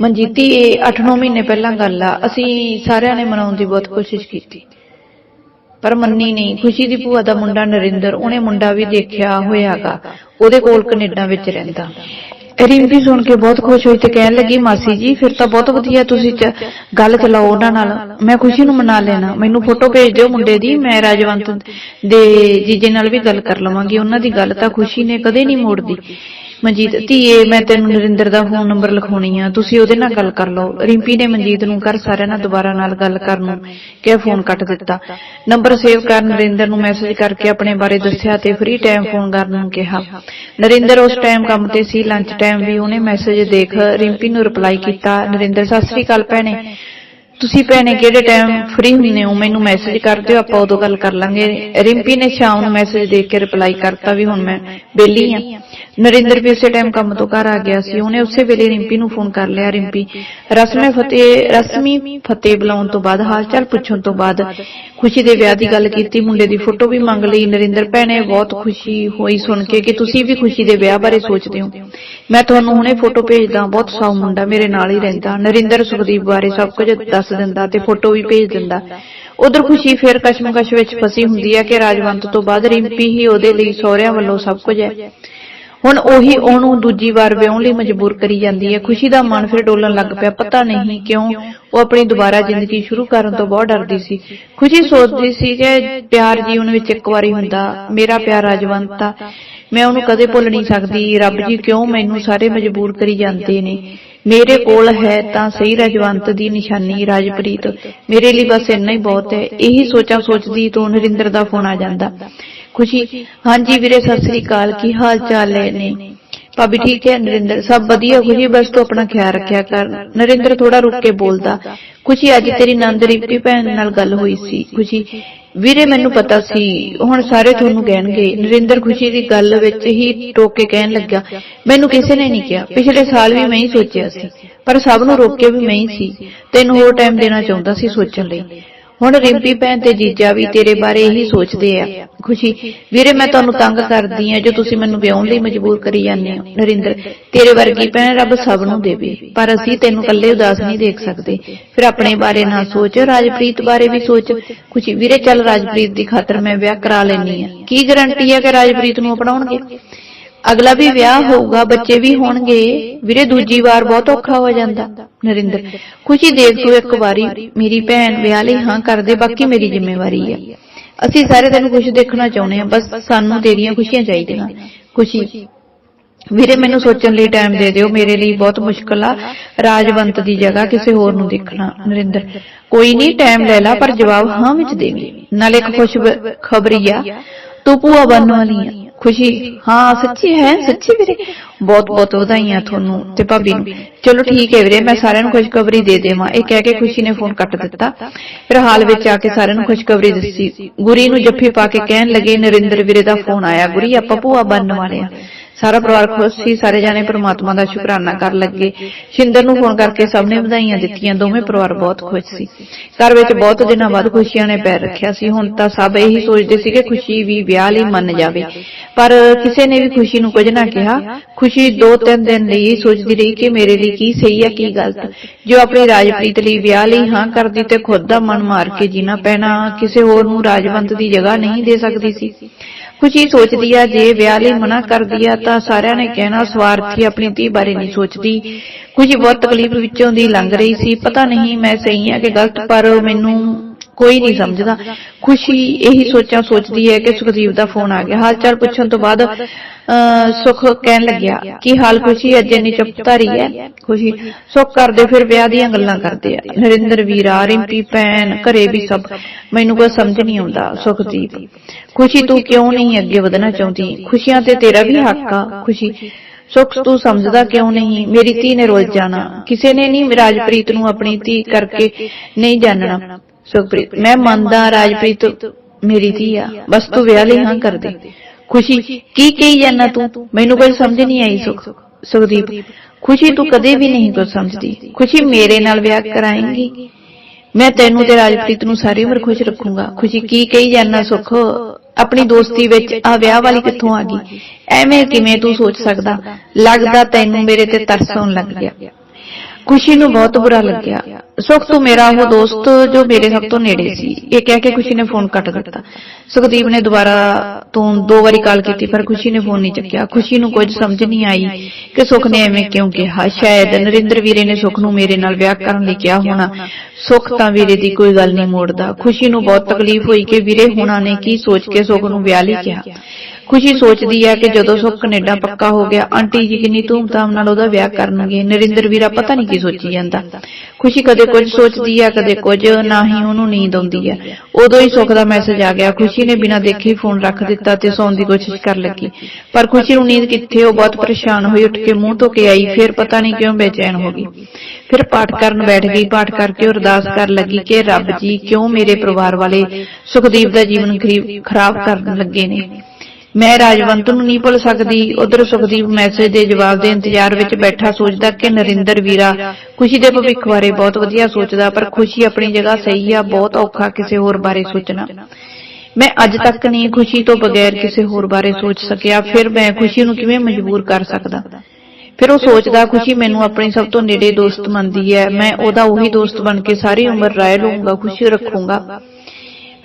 ਮਨਜੀਤੀ ਇਹ 8-9 ਮਹੀਨੇ ਪਹਿਲਾਂ ਗੱਲ ਆ। ਅਸੀਂ ਸਾਰਿਆਂ ਨੇ ਮਨਾਉਣ ਦੀ ਬਹੁਤ ਕੋਸ਼ਿਸ਼ ਕੀਤੀ। ਪਰ ਮੰਨੀ ਨਹੀਂ। ਖੁਸ਼ੀ ਦੀ ਭੂਆ ਦਾ ਮੁੰਡਾ ਨਰਿੰਦਰ, ਉਹਨੇ ਮੁੰਡਾ ਵੀ ਦੇਖਿਆ ਹੋਇਆਗਾ। ਉਹਦੇ ਕੋਲ ਕੈਨੇਡਾ ਵਿੱਚ ਰਹਿੰਦਾ। ਰਿੰਪੀ ਸੁਣ ਕੇ ਬਹੁਤ ਖੁਸ਼ ਹੋਈ ਤੇ ਕਹਿਣ ਲੱਗੀ, ਮਾਸੀ ਜੀ, ਫਿਰ ਤਾਂ ਬਹੁਤ ਵਧੀਆ ਤੁਸੀਂ ਚ- ਗੱਲ ਚਲਾਓ ਉਹਨਾਂ ਨਾਲ। ਮੈਂ ਖੁਸ਼ੀ ਨੂੰ ਮਨਾ ਲੈਣਾ। ਮੈਨੂੰ ਫੋਟੋ ਭੇਜ ਦਿਓ ਮੁੰਡੇ ਦੀ, ਮੈਂ ਰਾਜਵੰਤ ਦੇ ਜੀਜੇ ਨਾਲ ਵੀ ਗੱਲ ਕਰ ਲਵਾਂਗੀ। ਉਹਨਾਂ ਦੀ ਗੱਲ ਤਾਂ ਖੁਸ਼ੀ ਨੇ ਕਦੇ ਨਹੀਂ ਮੋੜਦੀ। ਮਨਜੀਤ ਧੀਏ ਮੈਂ ਤੈਨੂੰ ਨਰਿੰਦਰ ਦਾ ਫੋਨ ਨੰਬਰ ਲਿਖਾਉਣੀ ਆ। ਤੁਸੀਂ ਉਹਦੇ ਨਾਲ ਗੱਲ ਕਰ ਲਓ। ਰਿੰਪੀ ਨੇ ਮਨਜੀਤ ਨੂੰ ਕਰ ਸਾਰਿਆਂ ਨਾਲ ਦੁਬਾਰਾ ਨਾਲ ਗੱਲ ਕਰਨ ਨੂੰ ਕਿਹਾ ਫੋਨ ਕੱਟ ਦਿੱਤਾ। ਨੰਬਰ ਸੇਵ ਕਰ ਨਰਿੰਦਰ ਨੂੰ ਮੈਸੇਜ ਕਰਕੇ ਆਪਣੇ ਬਾਰੇ ਦੱਸਿਆ ਤੇ ਫ੍ਰੀ ਟਾਈਮ ਫੋਨ ਕਰਨ ਨੂੰ ਕਿਹਾ। ਨਰਿੰਦਰ ਉਸ ਟਾਈਮ ਕੰਮ ਤੇ ਸੀ ਲੰਚ ਟਾਈਮ ਵੀ ਉਹਨੇ ਮੈਸੇਜ ਦੇਖ ਰਿੰਪੀ ਨੂੰ ਰਿਪਲਾਈ ਕੀਤਾ। ਨਰਿੰਦਰ ਸਤਿ ਸ੍ਰੀ ਅਕਾਲ ਭੈਣੇ। ਤੁਸੀਂ ਭੈਣੇ ਕਿਹੜੇ ਟਾਈਮ ਫ੍ਰੀ ਹੁੰਨੇ ਹੋ ਮੈਨੂੰ ਮੈਸੇਜ ਕਰ ਦਿਓ ਆਪਾਂ ਉਦੋਂ ਗੱਲ ਕਰ ਲਾਂਗੇ। ਰਿੰਪੀ ਨੇ ਸ਼ਾਮ ਨੂੰ ਮੈਸੇਜ ਦੇਖ ਕੇ ਰਿਪਲਾਈ ਕਰਤਾ ਵੀ ਹੁਣ ਮੈਂ ਵਿਹਲੀ ਆ। ਨਰਿੰਦਰ ਵੀ ਉਸੇ ਟਾਈਮ ਕੰਮ ਤੋਂ ਘਰ ਆ ਗਿਆ ਸੀ। ਉਹਨੇ ਉਸੇ ਵੇਲੇ ਰਿੰਪੀ ਨੂੰ ਫੋਨ ਕਰ ਲਿਆ ਰਿੰਪੀ ਰਸਮੇ ਫਤਿਹ ਰਸਮੀ ਫਤਿਹ ਬੁਲਾਉਣ ਤੋਂ ਬਾਅਦ ਹਾਲ ਚਾਲ ਪੁੱਛਣ ਤੋਂ ਬਾਅਦ ਖੁਸ਼ੀ ਦੇ ਵਿਆਹ ਦੀ ਗੱਲ ਕੀਤੀ ਮੁੰਡੇ ਦੀ ਫੋਟੋ ਵੀ ਮੰਗ ਲਈ। ਨਰਿੰਦਰ ਭੈਣੇ ਬਹੁਤ ਖੁਸ਼ੀ ਹੋਈ ਸੁਣ ਕੇ ਕਿ ਤੁਸੀਂ ਵੀ ਖੁਸ਼ੀ ਦੇ ਵਿਆਹ ਬਾਰੇ ਸੋਚਦੇ ਹੋ। ਮੈਂ ਤੁਹਾਨੂੰ ਹੁਣੇ ਫੋਟੋ ਭੇਜਦਾ ਬਹੁਤ ਸਾਊ ਮੁੰਡਾ ਮੇਰੇ ਨਾਲ ਹੀ ਰਹਿੰਦਾ ਨਰਿੰਦਰ ਸੁਖਦੀਪ ਬਾਰੇ ਸਭ ਕੁਝ ਦੱਸ ਦਿੰਦਾ ਤੇ ਫੋਟੋ ਵੀ ਭੇਜ ਦਿੰਦਾ। ਉਧਰ ਖੁਸ਼ੀ ਫਿਰ ਕਸ਼ਮਕਸ਼ ਵਿੱਚ ਫਸੀ ਹੁੰਦੀ ਹੈ ਕਿ ਰਾਜਵੰਤ ਤੋਂ ਬਾਅਦ ਰਿੰਪੀ ਹੀ ਉਹਦੇ ਲਈ ਸਹੁਰਿਆਂ ਵੱਲੋਂ ਸਭ ਕੁਝ ਹੈ। ਹੁਣ ਉਹੀ ਉਹਨੂੰ ਦੂਜੀ ਵਾਰ ਵਿਆਹਣ ਲਈ ਮਜਬੂਰ ਕਰੀ ਜਾਂਦੀ ਹੈ। ਖੁਸ਼ੀ ਦਾ ਮਨ ਫਿਰ ਡੋਲਣ ਲੱਗ ਪਿਆ। ਪਤਾ ਨਹੀਂ ਕਿਉਂ ਉਹ ਆਪਣੀ ਦੁਬਾਰਾ ਜ਼ਿੰਦਗੀ ਸ਼ੁਰੂ ਕਰਨ ਤੋਂ ਬਹੁਤ ਡਰਦੀ ਸੀ। ਖੁਸ਼ੀ ਸੋਚਦੀ ਸੀ ਕਿ ਪਿਆਰ ਜੀਵਨ ਵਿੱਚ ਇੱਕ ਵਾਰੀ ਹੁੰਦਾ, ਮੇਰਾ ਪਿਆਰ ਰਾਜਵੰਤ ਆ। ਮੈਂ ਉਹਨੂੰ ਕਦੇ ਭੁੱਲ ਨਹੀਂ ਸਕਦੀ। ਰੱਬ ਜੀ, ਕਿਉਂ ਮੈਨੂੰ ਸਾਰੇ ਮਜਬੂਰ ਕਰੀ ਜਾਂਦੇ ਨੇ? ਮੇਰੇ ਕੋਲ ਹੈ ਤਾਂ ਸਹੀ ਰਾਜਵੰਤ ਦੀ ਨਿਸ਼ਾਨੀ ਰਾਜਪ੍ਰੀਤ। ਮੇਰੇ ਲਈ ਬਸ ਇੰਨਾ ਹੀ ਬਹੁਤ ਹੈ। ਇਹੀ ਸੋਚਾਂ ਸੋਚਦੀ ਤੋਂ ਨਰਿੰਦਰ ਦਾ ਫੋਨ ਆ ਜਾਂਦਾ। ਖੁਸ਼ੀ। ਹਾਂਜੀ ਵੀਰੇ ਸਤਿ ਸ੍ਰੀ ਅਕਾਲ। ਕੀ ਹਾਲ ਚਾਲ ਹੈ ਨੇ ਭਾਬੀ ਠੀਕ ਹੈ, ਨਰਿੰਦਰ, ਸਭ ਵਧੀਆ ਖੁਸ਼ੀ ਬਸ ਤੂੰ ਆਪਣਾ ਖਿਆਲ ਰੱਖਿਆ ਕਰ। ਨਰਿੰਦਰ ਥੋੜਾ ਰੁਕ ਕੇ ਬੋਲਦਾ ਖੁਸ਼ੀ ਅੱਜ ਤੇਰੀ ਨੰਦ ਰਿੰਪੀ ਭੈਣ ਨਾਲ ਗੱਲ ਹੋਈ ਸੀ? ਖੁਸ਼ੀ ਵੀਰੇ, ਮੈਨੂੰ ਪਤਾ ਸੀ, ਹੁਣ ਸਾਰੇ ਤੁਹਾਨੂੰ ਕਹਿਣਗੇ। ਨਰਿੰਦਰ ਖੁਸ਼ੀ ਦੀ ਗੱਲ ਵਿੱਚ ਹੀ ਟੋਕ ਕੇ ਕਹਿਣ ਲੱਗਾ ਮੈਨੂੰ ਕਿਸੇ ਨੇ ਨਹੀਂ ਕਿਹਾ, ਪਿਛਲੇ ਸਾਲ ਵੀ ਮੈਂ ਹੀ ਸੋਚਿਆ ਸੀ, ਪਰ ਸਭ ਨੂੰ ਰੋਕ ਕੇ ਵੀ ਮੈਂ ਹੀ ਸੀ, ਤੈਨੂੰ ਹੋਰ ਟਾਈਮ ਦੇਣਾ ਚਾਹੁੰਦਾ ਸੀ ਸੋਚਣ ਲਈ। ਹੁਣ ਰਿੰਪੀ ਭੈਣ ਤੇ ਜੀਜਾ ਵੀ ਤੇਰੇ ਬਾਰੇ ਇਹੀ ਸੋਚਦੇ ਆ। ਖੁਸ਼ੀ, ਵੀਰੇ, ਮੈਂ ਤੁਹਾਨੂੰ ਤੰਗ ਕਰਦੀ ਆ ਜੋ ਤੁਸੀਂ ਮੈਨੂੰ ਵਿਆਹਣ ਲਈ ਮਜਬੂਰ ਕਰੀ ਜਾਂਦੇ ਹੋ। ਨਰਿੰਦਰ, ਤੇਰੇ ਵਰਗੀ ਭੈਣ ਰੱਬ ਸਭ ਨੂੰ ਦੇਵੇ, ਪਰ ਅਸੀਂ ਤੈਨੂੰ ਇਕੱਲੇ ਉਦਾਸ ਨਹੀਂ ਦੇਖ ਸਕਦੇ। ਫਿਰ ਆਪਣੇ ਬਾਰੇ ਨਾ ਸੋਚ, ਰਾਜਪ੍ਰੀਤ ਬਾਰੇ ਵੀ ਸੋਚ। ਖੁਸ਼ੀ, ਵੀਰੇ, ਚੱਲ ਰਾਜਪ੍ਰੀਤ ਦੀ ਖਾਤਰ ਮੈਂ ਵਿਆਹ ਕਰਾ ਲੈਣੀ ਆ। ਕੀ ਗਾਰੰਟੀ ਹੈ ਕਿ ਰਾਜਪ੍ਰੀਤ ਨੂੰ ਅਪਣਾਉਣਗੇ? ਅਗਲਾ ਵੀ ਵਿਆਹ ਹੋਊਗਾ, ਬੱਚੇ ਵੀ ਹੋਣਗੇ। ਵੀਰੇ, ਦੂਜੀ ਵਾਰ ਬਹੁਤ ਔਖਾ ਹੋ ਜਾਂਦਾ। ਨਰਿੰਦਰ ਖੁਸ਼ੀ ਦੇਖ ਤੂੰ ਇੱਕ ਵਾਰੀ, ਮੇਰੀ ਭੈਣ ਵਿਆਹ ਲਈ ਹਾਂ ਕਰਦੇ, ਬਾਕੀ ਮੇਰੀ ਜ਼ਿੰਮੇਵਾਰੀ ਹੈ ਅਸੀਂ ਸਾਰੇ ਤੈਨੂੰ ਖੁਸ਼ ਦੇਖਣਾ ਚਾਹੁੰਦੇ ਹਾਂ, ਬਸ ਸਾਨੂੰ ਤੇਰੀਆਂ ਖੁਸ਼ੀਆਂ ਚਾਹੀਦੀਆਂ। ਖੁਸ਼ੀ ਵੀਰੇ, ਮੈਨੂੰ ਸੋਚਣ ਲਈ ਟਾਈਮ ਦੇ ਦਿਓ, ਮੇਰੇ ਲਈ ਬਹੁਤ ਮੁਸ਼ਕਲ ਆ। ਰਾਜਵੰਤ ਦੀ ਜਗ੍ਹਾ ਕਿਸੇ ਹੋਰ ਨੂੰ ਦੇਖਣਾ। ਨਰਿੰਦਰ, ਕੋਈ ਨਹੀਂ ਟਾਈਮ ਲੈ ਲੈ, ਪਰ ਜਵਾਬ ਹਾਂ ਵਿੱਚ ਦੇਵੀਂ। ਨਾਲੇ ਇੱਕ ਖੁਸ਼ ਖਬਰੀ ਆ। ਤੂੰ ਭੂਆ ਬਣਨ ਵਾਲੀ ਆ। ਖੁਸ਼ੀ? ਹਾਂ, ਸੱਚੀ ਹੈ, ਸੱਚੀ ਵੀਰੇ। ਬਹੁਤ ਬਹੁਤ ਵਧਾਈਆਂ ਤੁਹਾਨੂੰ ਤੇ ਭਾਬੀ ਨੂੰ। ਚਲੋ ਠੀਕ ਹੈ ਵੀਰੇ, ਮੈਂ ਸਾਰਿਆਂ ਨੂੰ ਖੁਸ਼ਖਬਰੀ ਦੇ ਦੇਵਾਂ। ਇਹ ਕਹਿ ਕੇ ਖੁਸ਼ੀ ਨੇ ਫੋਨ ਕੱਟ ਦਿੱਤਾ। ਫਿਰ ਹਾਲ ਵਿੱਚ ਆ ਕੇ ਸਾਰਿਆਂ ਨੂੰ ਖੁਸ਼ਖਬਰੀ ਦੱਸੀ ਗੁਰੀ ਨੂੰ ਜੱਫੀ ਪਾ ਕੇ ਕਹਿਣ ਲੱਗੇ, ਨਰਿੰਦਰ ਵੀਰੇ ਦਾ ਫੋਨ ਆਇਆ। ਗੁਰੀ, ਆਪਾਂ ਭੂਆ ਬਣਨ ਵਾਲੇ ਆ। ਸਾਰਾ ਪਰਿਵਾਰ ਖੁਸ਼ ਸੀ, ਸਾਰੇ ਜਾਣੇ ਪ੍ਰਮਾਤਮਾ ਦਾ ਸ਼ੁਕਰਾਨਾ ਕਰਨ ਲੱਗੇ। ਸ਼ਿੰਦਰ ਨੂੰ ਫੋਨ ਕਰਕੇ ਸਭ ਨੇ ਵਧਾਈਆਂ ਦਿੱਤੀਆਂ, ਦੋਵੇਂ ਪਰਿਵਾਰ ਬਹੁਤ ਖੁਸ਼ ਸੀ। ਘਰ ਵਿੱਚ ਬਹੁਤ ਦਿਨਾਂ ਬਾਅਦ ਖੁਸ਼ੀਆਂ ਨੇ ਪੈਰ ਰੱਖਿਆ ਸੀ। ਹੁਣ ਤਾਂ ਸਭ ਇਹੀ ਸੋਚਦੇ ਸੀ ਕਿ ਖੁਸ਼ੀ ਵੀ ਵਿਆਹ ਲਈ ਮੰਨ ਜਾਵੇ। ਪਰ ਕਿਸੇ ਨੇ ਵੀ ਖੁਸ਼ੀ ਨੂੰ ਕੁਝ ਨਾ ਕਿਹਾ। ਖੁਸ਼ੀ ਦੋ ਤਿੰਨ ਦਿਨ ਲਈ ਸੋਚਦੀ ਰਹੀ ਕਿ ਮੇਰੇ ਲਈ ਕੀ ਸਹੀ ਹੈ ਕੀ ਗਲਤ। ਜੋ ਆਪਣੀ ਰਾਜਪ੍ਰੀਤ ਲਈ ਵਿਆਹ ਲਈ ਹਾਂ ਕਰਦੀ ਤੇ ਖੁਦ ਦਾ ਮਨ ਮਾਰ ਕੇ ਜੀਣਾ ਪੈਣਾ ਕਿਸੇ ਹੋਰ ਨੂੰ ਰਾਜਵੰਤ ਦੀ ਜਗ੍ਹਾ ਨਹੀਂ ਦੇ ਸਕਦੀ ਸੀ। ਖੁਸ਼ੀ ਸੋਚਦੀ ਆ, ਜੇ ਵਿਆਹ ਲਈ ਮਨਾ ਕਰਦੀ ਆ, ਤਾਂ ਸਾਰਿਆਂ ਨੇ ਕਹਿਣਾ, ਸਵਾਰਥੀ ਆਪਣੀ ਧੀ ਬਾਰੇ ਨਹੀਂ ਸੋਚਦੀ। ਖੁਸ਼ੀ ਬਹੁਤ ਤਕਲੀਫ ਵਿੱਚੋਂ ਦੀ ਲੰਘ ਰਹੀ ਸੀ। ਪਤਾ ਨਹੀਂ ਮੈਂ ਸਹੀ ਆ ਕਿ ਗਲਤ, ਪਰ ਮੈਨੂੰ ਕੋਈ ਨਹੀਂ ਸਮਝਦਾ। ਖੁਸ਼ੀ ਇਹੀ ਸੋਚਾਂ ਸੋਚਦੀ ਹੈ ਕਿ ਸੁਖਦੀਪ ਦਾ ਫੋਨ ਆ ਗਿਆ। ਹਾਲ ਚਾਲ ਪੁੱਛਣ ਤੋਂ ਬਾਅਦ ਸੁਖ ਕਹਿਣ ਲੱਗਿਆ ਕੀ ਹਾਲ ਖੁਸ਼ੀ ਅੱਜ ਇੰਨੀ ਚੁੱਪ ਧਾਰੀ ਹੈ। ਖੁਸ਼ੀ ਸੁਖ ਕਰਦੇ ਫਿਰ ਵਿਆਹ ਦੀਆਂ ਗੱਲਾਂ ਕਰਦੇ ਆ। ਨਰਿੰਦਰ ਵੀਰਾ ਰਿੰਪੀ ਭੈਣ ਘਰੇ ਵੀ ਸਭ। ਮੈਨੂੰ ਕੋਈ ਸਮਝ ਨਹੀਂ ਆਉਂਦਾ ਸੁਖਦੀਪ। ਖੁਸ਼ੀ ਤੂੰ ਕਿਉਂ ਨਹੀਂ ਅੱਗੇ ਵਧਣਾ ਚਾਹੁੰਦੀ? ਖੁਸ਼ੀਆਂ ਤੇ ਤੇਰਾ ਵੀ ਹੱਕ ਆ ਖੁਸ਼ੀ। ਸੁਖ ਤੂੰ ਸਮਝਦਾ ਕਿਉਂ ਨਹੀਂ? ਮੇਰੀ ਧੀ ਨੇ ਰੁੱਲ ਜਾਣਾ। ਕਿਸੇ ਨੇ ਨਹੀਂ ਰਾਜਪ੍ਰੀਤ ਨੂੰ ਆਪਣੀ ਧੀ ਕਰਕੇ ਨਹੀਂ ਜਾਣਨਾ ਸੁਖਪ੍ਰੀਤ ਮੈਂ ਮੰਨਦਾ ਰਾਜਪ੍ਰੀਤ ਮੇਰੀ ਧੀ ਆ ਬਸ ਤੂੰ ਵਿਆਹ ਲਈ ਹਾਂ ਕਰ ਦੇ ਖੁਸ਼ੀ ਕੀ ਕਹੀ ਜਾਨਾ ਤੂੰ? ਮੈਨੂੰ ਕੋਈ ਸਮਝ ਨਹੀਂ ਆਈ ਸੁਖ ਸੁਖਦੀਪ ਖੁਸ਼ੀ ਤੂੰ ਕਦੇ ਵੀ ਨਹੀਂ ਕੁਝ ਸਮਝਦੀ। ਖੁਸ਼ੀ ਮੇਰੇ ਨਾਲ ਵਿਆਹ ਕਰਾਏਂਗੀ। ਮੈਂ ਤੈਨੂੰ ਤੇ ਰਾਜਪ੍ਰੀਤ ਨੂੰ ਸਾਰੀ ਉਮਰ ਖੁਸ਼ ਰੱਖੂੰਗਾ। ਖੁਸ਼ੀ ਕੀ ਕਹੀ ਜਾਨਾ ਸੁੱਖ? ਆਪਣੀ ਦੋਸਤੀ ਵਿੱਚ ਆ ਵਿਆਹ ਵਾਲੀ ਕਿੱਥੋਂ ਆ ਗਈ? ਐਵੇਂ ਕਿਵੇਂ ਤੂੰ ਸੋਚ ਸਕਦਾ? ਲੱਗਦਾ ਤੈਨੂੰ ਮੇਰੇ ਤੇ ਤਰਸ ਆਉਣ ਲੱਗ ਗਿਆ। ਖੁਸ਼ੀ ਨੂੰ ਬਹੁਤ ਬੁਰਾ ਲੱਗਿਆ। ਸੁਖ ਤੂੰ ਮੇਰਾ ਉਹ ਦੋਸਤ ਜੋ ਮੇਰੇ ਸਭ ਤੋਂ ਨੇੜੇ ਸੀ, ਇਹ ਕਹਿ ਕੇ ਖੁਸ਼ੀ ਨੇ ਫੋਨ ਕੱਟ ਦਿੱਤਾ। ਸੁਖਦੀਪ ਨੇ ਦੁਬਾਰਾ ਤੋਂ ਦੋ ਵਾਰੀ ਕਾਲ ਕੀਤੀ, ਪਰ ਖੁਸ਼ੀ ਨੇ ਫੋਨ ਨਹੀਂ ਚੱਕਿਆ। ਖੁਸ਼ੀ ਨੂੰ ਕੁਝ ਸਮਝ ਨਹੀਂ ਆਈ ਕਿ ਸੁਖ ਨੇ ਐਵੇਂ ਕਿਉਂ ਕਿਹਾ। ਸ਼ਾਇਦ ਨਰਿੰਦਰ ਵੀਰੇ ਨੇ ਸੁਖ ਨੂੰ ਮੇਰੇ ਨਾਲ ਵਿਆਹ ਕਰਨ ਲਈ ਕਿਹਾ ਹੋਣਾ। ਸੁਖ ਤਾਂ ਵੀਰੇ ਦੀ ਕੋਈ ਗੱਲ ਨਹੀਂ ਮੋੜਦਾ। ਖੁਸ਼ੀ ਨੂੰ ਬਹੁਤ ਤਕਲੀਫ ਹੋਈ ਕਿ ਵੀਰੇ ਹੋਣਾ ਨੇ ਕੀ ਸੋਚ ਕੇ ਸੁਖ ਨੂੰ ਵਿਆਹ ਲਈ ਕਿਹਾ। ਖੁਸ਼ੀ ਸੋਚਦੀ ਹੈ ਕਿ ਜਦੋਂ ਸੁਖ ਕੈਨੇਡਾ ਪੱਕਾ ਹੋ ਗਿਆ, ਆਂਟੀ ਜੀ ਕਿੰਨੀ ਧੂਮਧਾਮ ਨਾਲ ਉਹਦਾ ਵਿਆਹ ਕਰਨਗੇ। ਨਰਿੰਦਰ ਵੀਰਾ ਪਤਾ ਨਹੀਂ ਕੀ ਸੋਚੀ ਜਾਂਦਾ। ਖੁਸ਼ੀ ਕਦੇ ਕੁਝ ਸੋਚਦੀ ਹੈ ਕਦੇ ਕੁਝ ਨਾ ਹੀ ਉਹਨੂੰ ਨੀਂਦ ਆਉਂਦੀ ਹੈ ਉਦੋਂ ਹੀ ਸੁਖ ਦਾ ਮੈਸੇਜ ਆ ਗਿਆ ਖੁਸ਼ੀ ਨੇ ਬਿਨਾਂ ਦੇਖੇ ਫੋਨ ਰੱਖ ਦਿੱਤਾ ਤੇ ਸੌਣ ਦੀ ਕੋਸ਼ਿਸ਼ ਕਰਨ ਲੱਗੀ। ਪਰ ਖੁਸ਼ੀ ਨੂੰ ਨੀਂਦ ਕਿੱਥੇ ਉਹ ਬਹੁਤ ਪਰੇਸ਼ਾਨ ਹੋਈ ਉੱਠ ਕੇ ਮੂੰਹ ਧੋ ਕੇ ਆਈ ਫਿਰ ਪਤਾ ਨਹੀਂ ਕਿਉਂ ਬੇਚੈਨ ਹੋ ਗਈ। ਫਿਰ ਪਾਠ ਕਰਨ ਬੈਠ ਗਈ ਪਾਠ ਕਰਕੇ ਅਰਦਾਸ ਕਰਨ ਲੱਗੀ ਕਿ ਰੱਬ ਜੀ ਕਿਉਂ ਮੇਰੇ ਪਰਿਵਾਰ ਵਾਲੇ ਸੁਖਦੀਪ ਦਾ ਜੀਵਨ ਖਰੀ- ਖਰਾਬ ਕਰਨ ਲੱਗੇ ਨੇ? ਮੈਂ ਰਾਜਵੰਤ ਨੂੰ ਨਹੀਂ ਭੁੱਲ ਸਕਦੀ। ਉਧਰ ਸੁਖਦੀਪ ਮੈਸੇਜ ਦੇ ਜਵਾਬ ਦੇ ਇੰਤਜ਼ਾਰ ਵਿੱਚ ਬੈਠਾ ਸੋਚਦਾ ਕਿ ਨਰਿੰਦਰ ਵੀਰਾ ਖੁਸ਼ੀ ਦੇ ਭਵਿੱਖ ਬਾਰੇ ਬਹੁਤ ਵਧੀਆ ਸੋਚਦਾ, ਪਰ ਖੁਸ਼ੀ ਆਪਣੀ ਜਗ੍ਹਾ ਸਹੀ ਆ, ਬਹੁਤ ਔਖਾ ਕਿਸੇ ਹੋਰ ਬਾਰੇ ਸੋਚਣਾ। ਮੈਂ ਅੱਜ ਤੱਕ ਨਹੀਂ ਖੁਸ਼ੀ ਤੋਂ ਬਗੈਰ ਕਿਸੇ ਹੋਰ ਬਾਰੇ ਸੋਚ ਸਕਿਆ। ਫਿਰ ਮੈਂ ਖੁਸ਼ੀ ਨੂੰ ਕਿਵੇਂ ਮਜਬੂਰ ਕਰ ਸਕਦਾ? ਫਿਰ ਉਹ ਸੋਚਦਾ, ਖੁਸ਼ੀ ਮੈਨੂੰ ਆਪਣੀ ਸਭ ਤੋਂ ਨੇੜੇ ਦੋਸਤ ਮੰਨਦੀ ਹੈ। ਮੈਂ ਉਹਦਾ ਉਹੀ ਦੋਸਤ ਬਣ ਕੇ ਸਾਰੀ ਉਮਰ ਰਹਿ ਲੂੰਗਾ ਖੁਸ਼ੀ ਰੱਖੂੰਗਾ।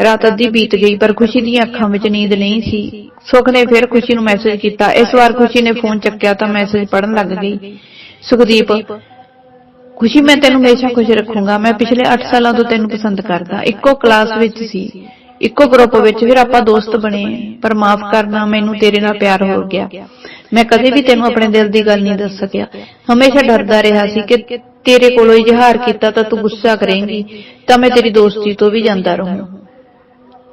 ਰਾਤ ਅੱਧੀ ਬੀਤ ਗਈ, ਪਰ ਖੁਸ਼ੀ ਦੀਆਂ ਅੱਖਾਂ ਵਿੱਚ ਨੀਂਦ ਨਹੀਂ ਸੀ। ਸੁਖ ਨੇ ਫਿਰ ਖੁਸ਼ੀ ਨੂੰ ਮੈਸੇਜ ਕੀਤਾ। ਇਸ ਵਾਰ ਖੁਸ਼ੀ ਨੇ ਫੋਨ ਚੱਕਿਆ ਤਾਂ ਮੈਸੇਜ ਪੜਨ ਲੱਗ ਗਈ। ਸੁਖਦੀਪ, ਖੁਸ਼ੀ ਮੈਂ ਤੈਨੂੰ ਹਮੇਸ਼ਾ ਖੁਸ਼ ਰੱਖੂੰਗਾ। ਮੈਂ ਪਿਛਲੇ 8 ਸਾਲਾਂ ਤੋਂ ਤੈਨੂੰ ਪਸੰਦ ਕਰਦਾ। ਇੱਕੋ ਕਲਾਸ ਵਿੱਚ ਸੀ। ਇੱਕੋ ਗਰੁੱਪ ਵਿੱਚ ਫਿਰ ਆਪਾਂ ਦੋਸਤ ਬਣੇ। ਪਰ ਮਾਫ ਕਰਨਾ, ਮੈਨੂੰ ਤੇਰੇ ਨਾਲ ਪਿਆਰ ਹੋ ਗਿਆ। ਮੈਂ ਕਦੇ ਵੀ ਤੈਨੂੰ ਆਪਣੇ ਦਿਲ ਦੀ ਗੱਲ ਨਹੀਂ ਦੱਸ ਸਕਿਆ। ਹਮੇਸ਼ਾ ਡਰਦਾ ਰਿਹਾ ਸੀ ਕਿ ਤੇਰੇ ਕੋਲੋਂ ਇਜ਼ਹਾਰ ਕੀਤਾ ਤਾਂ ਤੂੰ ਗੁੱਸਾ ਕਰੇਂਗੀ। ਤਾਂ ਮੈਂ ਤੇਰੀ ਦੋਸਤੀ ਤੋਂ ਵੀ ਜਾਂਦਾ ਰਹੂੰ।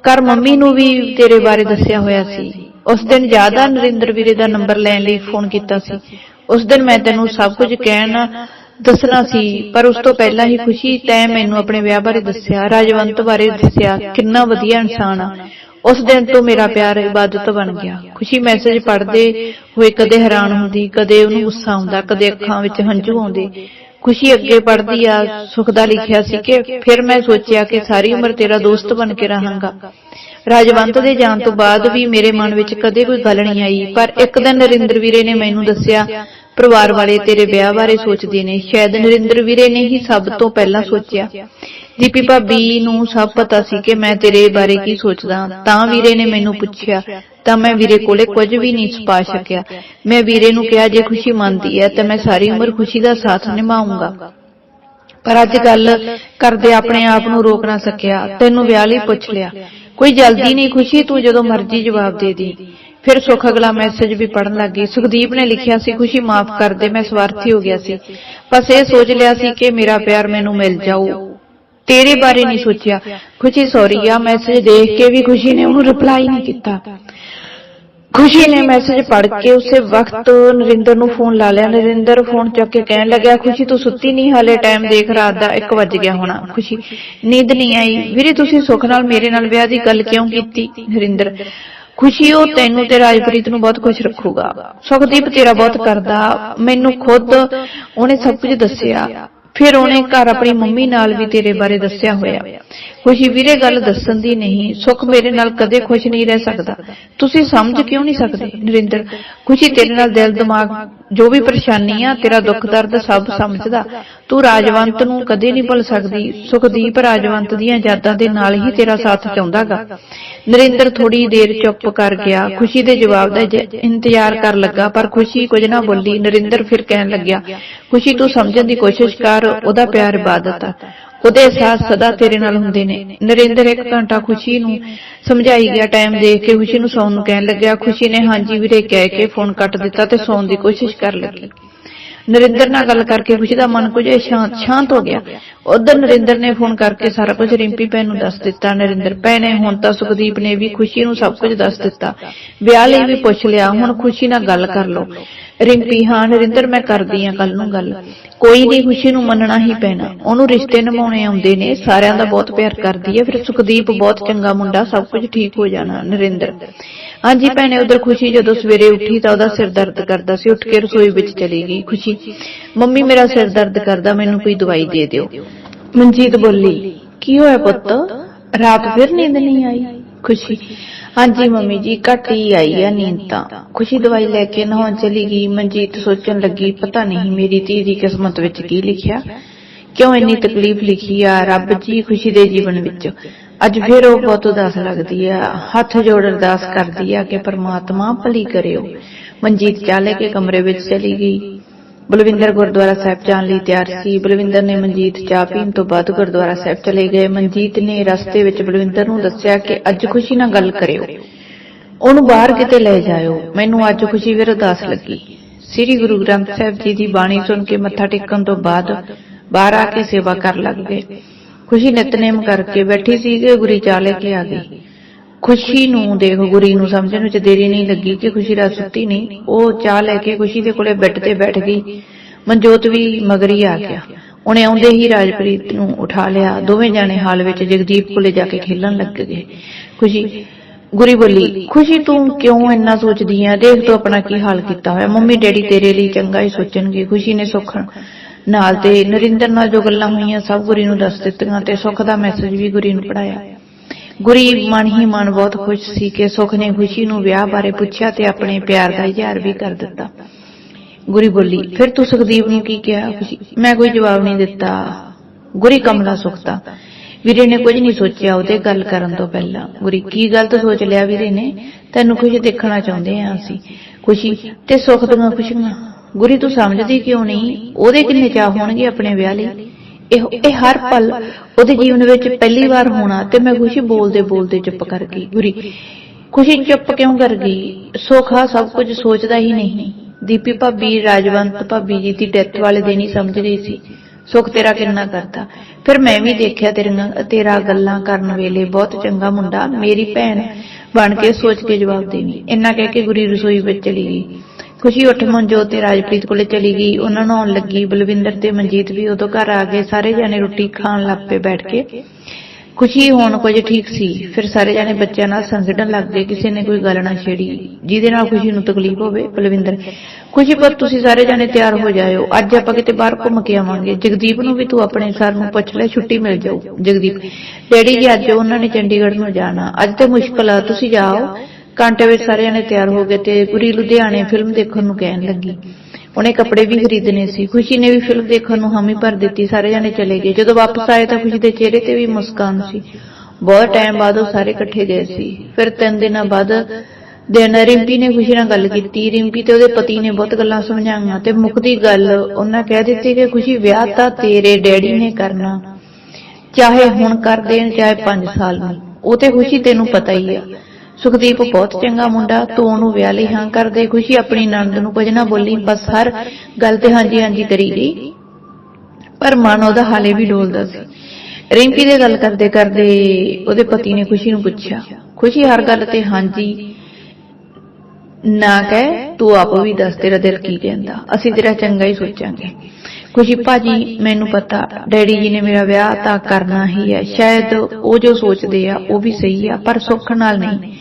ਕਰ ਮੰਮੀ ਨੂੰ ਵੀ ਤੇਰੇ ਬਾਰੇ ਦੱਸਿਆ ਹੋਇਆ ਸੀ। ਉਸ ਦਿਨ ਜ਼ਿਆਦਾ ਨਰਿੰਦਰ ਵੀਰੇ ਦਾ ਨੰਬਰ ਲੈਣ ਲਈ ਫੋਨ ਕੀਤਾ ਸੀ। ਉਸ ਦਿਨ ਮੈਂ ਤੈਨੂੰ ਸਭ ਕੁਝ ਕਹਿਣ ਦੱਸਣਾ ਸੀ, ਪਰ ਉਸ ਤੋਂ ਪਹਿਲਾਂ ਹੀ ਖੁਸ਼ੀ ਤੈਂ ਮੈਨੂੰ ਆਪਣੇ ਵਿਆਹ ਬਾਰੇ ਦੱਸਿਆ। ਰਾਜਵੰਤ ਬਾਰੇ ਦੱਸਿਆ ਕਿੰਨਾ ਵਧੀਆ ਇਨਸਾਨ ਆ। ਉਸ ਦਿਨ ਤੋਂ ਮੇਰਾ ਪਿਆਰ ਇਬਾਦਤ ਬਣ ਗਿਆ। ਖੁਸ਼ੀ ਮੈਸੇਜ ਪੜ੍ਹਦੇ ਹੋਏ ਕਦੇ ਹੈਰਾਨ ਹੁੰਦੀ, ਕਦੇ ਉਹਨੂੰ ਗੁੱਸਾ ਆਉਂਦਾ, ਕਦੇ ਅੱਖਾਂ ਵਿੱਚ ਹੰਝੂ ਆਉਂਦੇ। ਖੁਸ਼ੀ ਅੱਗੇ ਪੜ੍ਹਦੀ ਆ, ਸੁਖ ਦਾ ਲਿਖਿਆ ਸੀ ਕਿ ਫਿਰ ਮੈਂ ਸੋਚਿਆ ਕਿ ਸਾਰੀ ਉਮਰ ਤੇਰਾ ਦੋਸਤ ਬਣ ਕੇ ਰਹਾਂਗਾ। ਰਾਜਵੰਤ ਦੇ ਜਾਣ ਤੋਂ ਬਾਅਦ ਵੀ ਮੇਰੇ ਮਨ ਵਿੱਚ ਕਦੇ ਕੋਈ ਗੱਲ ਨਹੀਂ ਆਈ, ਪਰ ਇੱਕ ਦਿਨ ਨਰਿੰਦਰ ਵੀਰੇ ਨੇ ਮੈਨੂੰ ਦੱਸਿਆ, ਪਰਿਵਾਰ ਵਾਲੇ ਤੇਰੇ ਵਿਆਹ ਬਾਰੇ ਸੋਚਦੇ ਨੇ। ਸ਼ਾਇਦ ਨਰਿੰਦਰ ਵੀਰੇ ਨੇ ਹੀ ਸਭ ਤੋਂ ਪਹਿਲਾਂ ਸੋਚਿਆ। ਦੀਪੀ ਭਾਬੀ ਨੂੰ ਸਭ ਪਤਾ ਸੀ ਕਿ ਮੈਂ ਤੇਰੇ ਬਾਰੇ ਕੀ ਸੋਚਦਾ। ਹਾਂ ਤਾਂ ਵੀਰੇ ਨੇ ਮੈਨੂੰ ਪੁੱਛਿਆ, ਤਾਂ ਮੈਂ ਵੀਰੇ ਕੋਲੇ ਕੁਝ ਵੀ ਨਹੀਂ ਛੁਪਾ ਸਕਿਆ। ਮੈਂ ਵੀਰੇ ਨੂੰ ਕਿਹਾ, ਜੇ ਖੁਸ਼ੀ ਮੰਨਦੀ ਹੈ ਤਾਂ ਮੈਂ ਸਾਰੀ ਉਮਰ ਖੁਸ਼ੀ ਦਾ ਸਾਥ ਨਿਭਾਉਂਗਾ ਪਰ ਅੱਜ ਗੱਲ ਕਰਦੇ ਆਪਣੇ ਆਪ ਨੂੰ ਰੋਕ ਨਾ ਸਕਿਆ। ਤੈਨੂੰ ਵਿਆਹ ਲਈ ਪੁੱਛ ਲਿਆ। ਕੋਈ ਜਲਦੀ ਨਹੀਂ ਖੁਸ਼ੀ, ਤੂੰ ਜਦੋਂ ਮਰਜ਼ੀ ਜਵਾਬ ਦੇ ਦੀ। ਫਿਰ ਸੁਖ ਅਗਲਾ ਮੈਸੇਜ ਵੀ ਪੜਨ ਲੱਗੀ ਸੁਖਦੀਪ ਨੇ ਲਿਖਿਆ ਸੀ, ਖੁਸ਼ੀ ਮਾਫ ਕਰ ਦੇ, ਮੈਂ ਸਵਾਰਥੀ ਹੋ ਗਿਆ ਸੀ। ਬਸ ਇਹ ਸੋਚ ਲਿਆ ਸੀ ਕਿ ਮੇਰਾ ਪਿਆਰ ਮੈਨੂੰ ਮਿਲ ਜਾਊ। ਤੇਰੇ ਬਾਰੇ ਨਹੀਂ ਸੋਚਿਆ। ਖੁਸ਼ੀ ਸੌਰੀ ਆ ਮੈਸੇਜ ਦੇਖ ਕੇ ਵੀ ਖੁਸ਼ੀ ਨੇ ਉਹਨੂੰ ਰਿਪਲਾਈ ਨਹੀਂ ਕੀਤਾ। ਖੁਸ਼ੀ ਨੇ ਮੈਸੇਜ ਪੜ੍ਹ ਕੇ ਉਸੇ ਵਕਤ ਨਰਿੰਦਰ ਨੂੰ ਫੋਨ ਲਾ ਲਿਆ। ਨਰਿੰਦਰ ਫੋਨ ਚੱਕ ਕੇ ਕਹਿਣ ਲੱਗਿਆ ਖੁਸ਼ੀ ਤੂੰ ਸੁੱਤੀ ਨਹੀਂ ਹਾਲੇ ਟਾਈਮ ਦੇਖ ਰਾਤ ਦਾ 1 ਵਜ ਗਿਆ ਹੋਣਾ। ਖੁਸ਼ੀ ਨੀਂਦ ਨਹੀਂ ਆਈ। ਵੀਰੇ ਤੁਸੀਂ ਸੁੱਖ ਨਾਲ ਮੇਰੇ ਨਾਲ ਵਿਆਹ ਦੀ ਗੱਲ ਕਿਉਂ ਕੀਤੀ ਨਰਿੰਦਰ? ਖੁਸ਼ੀ ਉਹ ਤੈਨੂੰ ਤੇ ਰਾਜਪ੍ਰੀਤ ਨੂੰ ਬਹੁਤ ਖੁਸ਼ ਰੱਖੂਗਾ। ਸੁਖਦੀਪ ਤੇਰਾ ਬਹੁਤ ਕਰਦਾ। ਮੈਨੂੰ ਖੁਦ ਉਹਨੇ ਸਭ ਕੁਝ ਦੱਸਿਆ। ਫਿਰ ਉਹਨੇ ਘਰ ਆਪਣੀ ਮੰਮੀ ਨਾਲ ਵੀ ਤੇਰੇ ਬਾਰੇ ਦੱਸਿਆ ਹੋਇਆ। ਖੁਸ਼ੀ ਵੀਰੇ ਗੱਲ ਦੱਸਣ ਦੀ ਨਹੀਂ, ਸੁਖ ਮੇਰੇ ਨਾਲ ਕਦੇ ਖੁਸ਼ ਨਹੀਂ ਰਹਿ ਸਕਦਾ। ਤੁਸੀਂ ਸਮਝ ਕਿਉਂ ਨਹੀਂ ਸਕਦੇ, ਨਰਿੰਦਰ? ਖੁਸ਼ੀ ਤੇਰੇ ਨਾਲ ਦਿਲ, ਦਿਮਾਗ, ਜੋ ਵੀ ਪਰੇਸ਼ਾਨੀ ਆ, ਤੇਰਾ ਦੁੱਖ ਦਰਦ ਸਭ ਸਮਝਦਾ। ਤੂੰ ਰਾਜਵੰਤ ਨੂੰ ਕਦੇ ਨਹੀਂ ਭੁੱਲ ਸਕਦੀ। ਸੁਖਦੀਪ ਰਾਜਵੰਤ ਦੀਆਂ ਯਾਦਾਂ ਦੇ ਨਾਲ ਹੀ ਤੇਰਾ ਸਾਥ ਚਾਹੁੰਦਾਗਾ। ਨਰਿੰਦਰ ਥੋੜੀ ਦੇਰ ਚੁੱਪ ਕਰ ਗਿਆ। ਖੁਸ਼ੀ ਦੇ ਜਵਾਬ ਦਾ ਇੰਤਜ਼ਾਰ ਕਰ ਲੱਗਾ, ਪਰ ਖੁਸ਼ੀ ਕੁਝ ਨਾ ਬੋਲੀ। ਨਰਿੰਦਰ ਫਿਰ ਕਹਿਣ ਲੱਗਿਆ, ਖੁਸ਼ੀ, ਤੂੰ ਸਮਝਣ ਦੀ ਕੋਸ਼ਿਸ਼ ਕਰ ਉਹਦਾ ਪਿਆਰ ਇਬਾਦਤ ਆ। ਉਹਦੇ ਸਾਥ ਸਦਾ ਤੇਰੇ ਨਾਲ ਹੁੰਦੇ ਨੇ। ਨਰਿੰਦਰ ਇੱਕ ਘੰਟਾ ਖੁਸ਼ੀ ਨੂੰ ਸਮਝਾਈ ਗਿਆ ਟਾਈਮ ਦੇਖ ਕੇ ਖੁਸ਼ੀ ਨੂੰ ਸੌਣ ਨੂੰ ਕਹਿਣ ਲੱਗਿਆ। ਖੁਸ਼ੀ ਨੇ ਹਾਂਜੀ ਵੀਰੇ ਕਹਿ ਕੇ ਫੋਨ ਕੱਟ ਦਿੱਤਾ ਤੇ ਸੌਣ ਦੀ ਕੋਸ਼ਿਸ਼ ਕਰ ਲੱਗੀ। ਨਰਿੰਦਰ ਨਾਲ ਗੱਲ ਕਰਕੇ ਖੁਸ਼ੀ ਦਾ ਮਨ ਕੁਝ ਸ਼ਾਂਤ ਸ਼ਾਂਤ ਹੋ ਗਿਆ। ਉਧਰ ਨਰਿੰਦਰ ਨੇ ਫੋਨ ਕਰਕੇ ਸਾਰਾ ਕੁਝ ਰਿੰਪੀ ਭੈਣ ਨੂੰ ਦੱਸ ਦਿੱਤਾ। ਨਰਿੰਦਰ, ਭੈਣ ਨੇ ਹੁਣ ਤਾਂ ਸੁਖਦੀਪ ਨੇ ਵੀ ਖੁਸ਼ੀ ਨੂੰ ਸਭ ਕੁਝ ਦੱਸ ਦਿੱਤਾ। ਵਿਆਹ ਲਈ ਵੀ ਪੁੱਛ ਲਿਆ। ਹੁਣ ਖੁਸ਼ੀ ਨਾਲ ਗੱਲ ਕਰ ਲਓ। ਰਿੰਪੀ, ਹਾਂ, ਨਰਿੰਦਰ, ਮੈਂ ਕਰਦੀ ਆ ਕੱਲ ਨੂੰ ਗੱਲ। ਕੋਈ ਨਹੀਂ ਖੁਸ਼ੀ ਨੂੰ ਮੰਨਣਾ ਹੀ ਪੈਣਾ। ਉਹਨੂੰ ਰਿਸ਼ਤੇ ਨਿਭਾਉਣੇ ਆਉਂਦੇ ਨੇ, ਸਾਰਿਆਂ ਦਾ ਬਹੁਤ ਪਿਆਰ ਕਰਦੀ ਹੈ ਫਿਰ ਸੁਖਦੀਪ ਬਹੁਤ ਚੰਗਾ ਮੁੰਡਾ, ਸਭ ਕੁਝ ਠੀਕ ਹੋ ਜਾਣਾ, ਨਰਿੰਦਰ। ਹਾਂਜੀ ਭੈਣੇ, ਉਧਰ ਖੁਸ਼ੀ ਜਦੋਂ ਸਵੇਰੇ ਉੱਠੀ ਤਾਂ ਉਹਦਾ ਸਿਰ ਦਰਦ ਕਰਦਾ ਸੀ। ਉੱਠ ਕੇ ਰਸੋਈ ਵਿੱਚ ਚਲੀ ਗਈ। ਖੁਸ਼ੀ, ਮੰਮੀ, ਮੇਰਾ ਸਿਰ ਦਰਦ ਕਰਦਾ, ਮੈਨੂੰ ਕੋਈ ਦਵਾਈ ਦੇ ਦਿਓ। ਮਨਜੀਤ ਬੋਲੀ, ਕੀ ਹੋਇਆ ਪੁੱਤ? ਰਾਤ ਫਿਰ ਨੀਂਦ ਨਹੀਂ ਆਈ? ਖੁਸ਼ੀ ਹਾਂਜੀ ਮੰਮੀ ਜੀ, ਘੱਟ ਹੀ ਆਈ ਆ ਨੀਂਦ ਤਾਂ। ਖੁਸ਼ੀ ਦਵਾਈ ਲੈ ਕੇ ਨਹਾਉਣ ਚਲੀ ਗਈ। ਮਨਜੀਤ ਸੋਚਣ ਲੱਗੀ, ਪਤਾ ਨਹੀਂ ਮੇਰੀ ਧੀ ਦੀ ਕਿਸਮਤ ਵਿੱਚ ਕੀ ਲਿਖਿਆ। ਕਿਉਂ ਇੰਨੀ ਤਕਲੀਫ ਲਿਖੀ ਆ? ਰੱਬ ਜੀ ਖੁਸ਼ੀ ਦੇ ਜੀਵਨ ਵਿੱਚ। ਅੱਜ ਫਿਰ ਉਹ ਬਹੁਤ ਉਦਾਸ ਲੱਗਦੀ ਆ। ਹੱਥ ਜੋੜ ਅਰਦਾਸ ਕਰਦੀ ਆ ਕਿ ਪ੍ਰਮਾਤਮਾ ਭਲੀ ਕਰਿਓ ਮਨਜੀਤ ਚਾਹ ਲੈ ਕੇ ਕਮਰੇ ਵਿੱਚ ਚਲੀ ਗਈ। ਬਲਵਿੰਦਰ ਗੁਰਦੁਆਰਾ ਸਾਹਿਬ ਜਾਣ ਲਈ ਤਿਆਰ ਸੀ। ਬਲਵਿੰਦਰ ਨੇ ਮਨਜੀਤ ਚਾਹ ਪੀਣ ਤੋਂ ਬਾਅਦ ਗੁਰਦੁਆਰਾ ਸਾਹਿਬ ਚਲੇ ਗਏ। ਮਨਜੀਤ ਨੇ ਰਸਤੇ ਵਿੱਚ ਬਲਵਿੰਦਰ ਨੂੰ ਦੱਸਿਆ ਕਿ ਅੱਜ ਖੁਸ਼ੀ ਨਾਲ ਗੱਲ ਕਰਿਓ। ਉਹਨੂੰ ਬਾਹਰ ਕਿਤੇ ਲੈ ਜਾਇਓ। ਮੈਨੂੰ ਅੱਜ ਖੁਸ਼ੀ ਫਿਰ ਉਦਾਸ ਲੱਗੀ। ਸ੍ਰੀ ਗੁਰੂ ਗ੍ਰੰਥ ਸਾਹਿਬ ਜੀ ਦੀ ਬਾਣੀ ਸੁਣ ਕੇ ਮੱਥਾ ਟੇਕਣ ਤੋਂ ਬਾਅਦ ਬਾਹਰ ਆ ਕੇ ਸੇਵਾ ਕਰਨ ਲੱਗ ਗਏ। ਖੁਸ਼ੀ ਨਿਤਨੇਮ ਕਰਕੇ ਬੈਠੀ ਸੀ ਕਿ ਗੁਰੀ ਚਾਹ ਲੈ ਕੇ ਆ ਗਈ। ਖੁਸ਼ੀ ਨੂੰ ਦੇਖ ਗੁਰੀ ਨੂੰ ਸਮਝਣ ਵਿੱਚ ਦੇਰੀ ਨਹੀਂ ਲੱਗੀ ਕਿ ਖੁਸ਼ੀ ਰਾਤ ਸੁੱਤੀ ਨਹੀਂ। ਉਹ ਚਾਹ ਲੈ ਕੇ ਖੁਸ਼ੀ ਦੇ ਕੋਲੇ ਬੈੱਡ ਤੇ ਬੈਠ ਗਈ। ਮਨਜੋਤ ਵੀ ਮਗਰੀ ਆ ਗਿਆ। ਉਹਨੇ ਆਉਂਦੇ ਹੀ ਰਾਜਪ੍ਰੀਤ ਨੂੰ ਉਠਾ ਲਿਆ। ਦੋਵੇਂ ਜਾਣੇ ਹਾਲ ਵਿੱਚ ਜਗਦੀਪ ਕੋਲੇ ਜਾ ਕੇ ਖੇਲਣ ਲੱਗ ਗਏ। ਖੁਸ਼ੀ, ਗੁਰੀ ਬੋਲੀ, ਖੁਸ਼ੀ, ਤੂੰ ਕਿਉਂ ਇੰਨਾ ਸੋਚਦੀ ਆ? ਦੇਖ ਤੂੰ ਆਪਣਾ ਕੀ ਹਾਲ ਕੀਤਾ ਹੋਇਆ। ਮੰਮੀ, ਡੈਡੀ ਤੇਰੇ ਲਈ ਚੰਗਾ ਹੀ ਸੋਚਣਗੇ। ਖੁਸ਼ੀ ਨੇ ਸੁੱਖ ਨਾਲ ਤੇ ਨਰਿੰਦਰ ਨਾਲ ਜੋ ਗੱਲਾਂ ਹੋਈਆਂ, ਸਭ ਗੁਰੀ ਨੂੰ ਦੱਸ ਦਿੱਤੀਆਂ ਤੇ ਸੁੱਖ ਦਾ ਮੈਸੇਜ ਵੀ ਗੁਰੀ ਨੂੰ ਪੜਾਇਆ ਗੁਰੀ ਮਨ ਹੀ ਮਨ ਬਹੁਤ ਖੁਸ਼ ਸੀ ਕਿ ਸੁਖ ਨੇ ਖੁਸ਼ੀ ਨੂੰ ਵਿਆਹ ਬਾਰੇ ਪੁੱਛਿਆ ਤੇ ਆਪਣੇ ਪਿਆਰ ਦਾ ਇਜ਼ਹਾਰ ਵੀ ਕਰ ਦਿੱਤਾ। ਗੁਰੀ ਬੋਲੀ, ਫਿਰ ਤੂੰ ਸੁਖਦੀਪ ਨੂੰ ਕੀ ਕਿਹਾ? ਮੈਂ ਕੋਈ ਜਵਾਬ ਨਹੀਂ ਦਿੱਤਾ। ਗੁਰੀ ਕਮਲਾ ਸੁਖਤਾ ਵੀਰੇ ਨੇ ਕੁਝ ਨਹੀਂ ਸੋਚਿਆ, ਉਹਦੇ ਗੱਲ ਕਰਨ ਤੋਂ ਪਹਿਲਾਂ। ਗੁਰੀ, ਕੀ ਗਲਤ ਸੋਚ ਲਿਆ ਵੀਰੇ ਨੇ? ਤੈਨੂੰ ਖੁਸ਼ ਦੇਖਣਾ ਚਾਹੁੰਦੇ ਆ ਅਸੀਂ। ਖੁਸ਼ੀ ਤੇ ਸੁਖ ਦੀਆਂ ਖੁਸ਼ੀਆਂ। ਗੁਰੀ, ਤੂੰ ਸਮਝਦੀ ਕਿਉਂ ਨਹੀਂ? ਉਹਦੇ ਕਿੰਨੇ ਚਾਹ ਹੋਣਗੇ ਆਪਣੇ ਵਿਆਹ ਲਈ? ਇਹ ਇਹ ਹਰ ਪਲ ਉਹਦੇ ਜੀਵਨ ਵਿੱਚ ਪਹਿਲੀ ਵਾਰ ਹੋਣਾ ਤੇ ਮੈਂ ਖੁਸ਼ੀ ਬੋਲਦੇ ਬੋਲਦੇ ਚੁੱਪ ਕਰ ਗਈ। ਗੁਰੀ, ਖੁਸ਼ੀ ਚੁੱਪ ਕਿਉਂ ਕਰ ਗਈ? ਸੋਖਾ ਸਭ ਕੁਝ ਸੋਚਦਾ ਹੀ ਨਹੀਂ। ਦੀਪੀ ਭਾਬੀ, ਰਾਜਵੰਤ ਭਾਬੀ ਜੀ ਦੀ ਡੈਥ ਵਾਲੇ ਦਿਨ ਹੀ ਸਮਝ ਗਈ ਸੀ। ਸੁਖ ਤੇਰਾ ਕਿੰਨਾ ਕਰਦਾ? ਫਿਰ ਮੈਂ ਵੀ ਦੇਖਿਆ ਤੇਰੀਆਂ, ਤੇਰਾ ਗੱਲਾਂ ਕਰਨ ਵੇਲੇ ਬਹੁਤ ਚੰਗਾ ਮੁੰਡਾ, ਮੇਰੀ ਭੈਣ ਬਣ ਕੇ ਸੋਚ ਕੇ ਜਵਾਬ ਦੇਵੀਂ ਇੰਨਾ ਕਹਿ ਕੇ ਗੁਰੀ ਰਸੋਈ ਵਿੱਚ ਚਲੀ ਗਈ। ਖੁਸ਼ੀ ਉੱਠ ਮਨਜੋਤ ਤੇ ਰਾਜਪ੍ਰੀਤ ਕੋਲੇ ਚਲੀ ਗਈ। ਉਹਨਾਂ ਨੂੰ ਆਉਣ ਲੱਗੀ। ਬਲਵਿੰਦਰ ਤੇ ਮਨਜੀਤ ਵੀ ਉਦੋਂ ਘਰ ਆ ਗਏ। ਸਾਰੇ ਜਾਣੇ ਰੋਟੀ ਖਾਣ ਲੱਗ ਪਏ ਬੈਠ ਕੇ। ਖੁਸ਼ੀ ਹੋਣ ਕੁਝ ਠੀਕ ਸੀ। ਫਿਰ ਸਾਰੇ ਜਾਣੇ ਬੱਚਿਆਂ ਨਾਲ ਸੰਗੜਨ ਲੱਗ ਗਏ। ਕਿਸੇ ਨੇ ਕੋਈ ਗੱਲ ਨਾ ਛੇੜੀ। ਜਿਹਦੇ ਨਾਲ ਖੁਸ਼ੀ ਨੂੰ ਤਕਲੀਫ ਹੋਵੇ, ਬਲਵਿੰਦਰ। ਖੁਸ਼ੀ ਪਰ ਤੁਸੀਂ ਸਾਰੇ ਜਾਣੇ ਤਿਆਰ ਹੋ ਜਾਇਓ। ਅੱਜ ਆਪਾਂ ਕਿਤੇ ਬਾਹਰ ਘੁੰਮ ਕੇ ਆਵਾਂਗੇ। ਜਗਦੀਪ ਨੂੰ ਵੀ ਤੂੰ ਆਪਣੇ ਸਰ ਨੂੰ ਪੁੱਛ ਲੈ। ਛੁੱਟੀ ਮਿਲ ਜਾਊ। ਜਗਦੀਪ, ਡੈਡੀ ਜੀ ਅੱਜ ਉਹਨਾਂ ਨੇ ਚੰਡੀਗੜ੍ਹ ਨੂੰ ਜਾਣਾ। ਅੱਜ ਤੇ ਮੁਸ਼ਕਲ ਆ। ਤੁਸੀਂ ਜਾਓ। ਘੰਟੇ ਵਿੱਚ ਸਾਰੇ ਜਣੇ ਤਿਆਰ ਹੋ ਗਏ ਤੇ ਪੂਰੀ ਲੁਧਿਆਣੇ ਫਿਲਮ ਦੇਖਣ ਨੂੰ ਕਹਿਣ ਲੱਗੀ। ਉਹਨੇ ਕੱਪੜੇ ਵੀ ਖਰੀਦਣੇ ਸੀ। ਖੁਸ਼ੀ ਨੇ ਵੀ ਫਿਲਮ ਦੇਖਣ ਨੂੰ ਹਾਮੀ ਭਰ ਦਿੱਤੀ। ਸਾਰੇ ਜਣੇ ਚਲੇ ਗਏ। ਜਦੋਂ ਵਾਪਸ ਆਏ ਤਾਂ ਖੁਸ਼ੀ ਦੇ ਚਿਹਰੇ ਤੇ ਵੀ ਮੁਸਕਾਨ ਸੀ। ਬਹੁਤ ਟਾਈਮ ਬਾਅਦ ਉਹ ਸਾਰੇ ਇਕੱਠੇ ਗਏ ਸੀ। ਫਿਰ ਤਿੰਨ ਦਿਨਾਂ ਬਾਅਦ ਦਿਨ ਰਿੰਪੀ ਨੇ ਖੁਸ਼ੀ ਨਾਲ ਗੱਲ ਕੀਤੀ। ਰਿੰਪੀ ਤੇ ਉਹਦੇ ਪਤੀ ਨੇ ਬਹੁਤ ਗੱਲਾਂ ਸਮਝਾਈਆਂ ਤੇ ਮੁੱਕਦੀ ਗੱਲ ਉਹਨਾਂ ਕਹਿ ਦਿੱਤੀ ਕਿ ਖੁਸ਼ੀ, ਵਿਆਹ ਤਾਂ ਤੇਰੇ ਡੈਡੀ ਨੇ ਕਰਨਾ। ਚਾਹੇ ਹੁਣ ਕਰ ਦੇਣ, ਚਾਹੇ 5 ਸਾਲ ਨੂੰ। ਉਹ ਤੇ ਖੁਸ਼ੀ ਤੈਨੂੰ ਪਤਾ ਹੀ ਆ। ਸੁਖਦੀਪ ਬਹੁਤ ਚੰਗਾ ਮੁੰਡਾ, ਤੂੰ ਉਹਨੂੰ ਵਿਆਹ ਲਈ ਹਾਂ ਕਰ ਦੇ ਖੁਸ਼ੀ ਆਪਣੀ ਨੰਦ ਨੂੰ ਕੁਝ ਨਾ ਬੋਲੀ, ਬਸ ਹਰ ਗੱਲ ਤੇ ਹਾਂਜੀ ਹਾਂਜੀ ਕਰੀ ਗਈ। ਪਰ ਮਨ ਉਹਦਾ ਹਾਲੇ ਵੀ ਡੋਲਦਾ ਸੀ। ਰਿੰਪੀ ਦੇ ਗੱਲ ਕਰਦੇ ਕਰਦੇ ਉਹਦੇ ਪਤੀ ਨੇ ਖੁਸ਼ੀ ਨੂੰ ਪੁੱਛਿਆ, ਖੁਸ਼ੀ ਹਰ ਗੱਲ ਤੇ ਹਾਂਜੀ, ਨਾ ਕਹਿ, ਤੂੰ ਆਪ ਵੀ ਦੱਸ ਤੇਰਾ ਦਿਲ ਕੀ ਕਹਿੰਦਾ, ਅਸੀਂ ਤੇਰਾ ਚੰਗਾ ਹੀ ਸੋਚਾਂਗੇ। ਖੁਸ਼ੀ, ਭਾਜੀ, ਮੈਨੂੰ ਪਤਾ, ਡੈਡੀ ਜੀ ਨੇ ਮੇਰਾ ਵਿਆਹ ਤਾਂ ਕਰਨਾ ਹੀ ਹੈ, ਸ਼ਾਇਦ ਉਹ ਜੋ ਸੋਚਦੇ ਆ, ਉਹ ਵੀ ਸਹੀ ਆ, ਪਰ ਸੁੱਖ ਨਾਲ ਨਹੀਂ।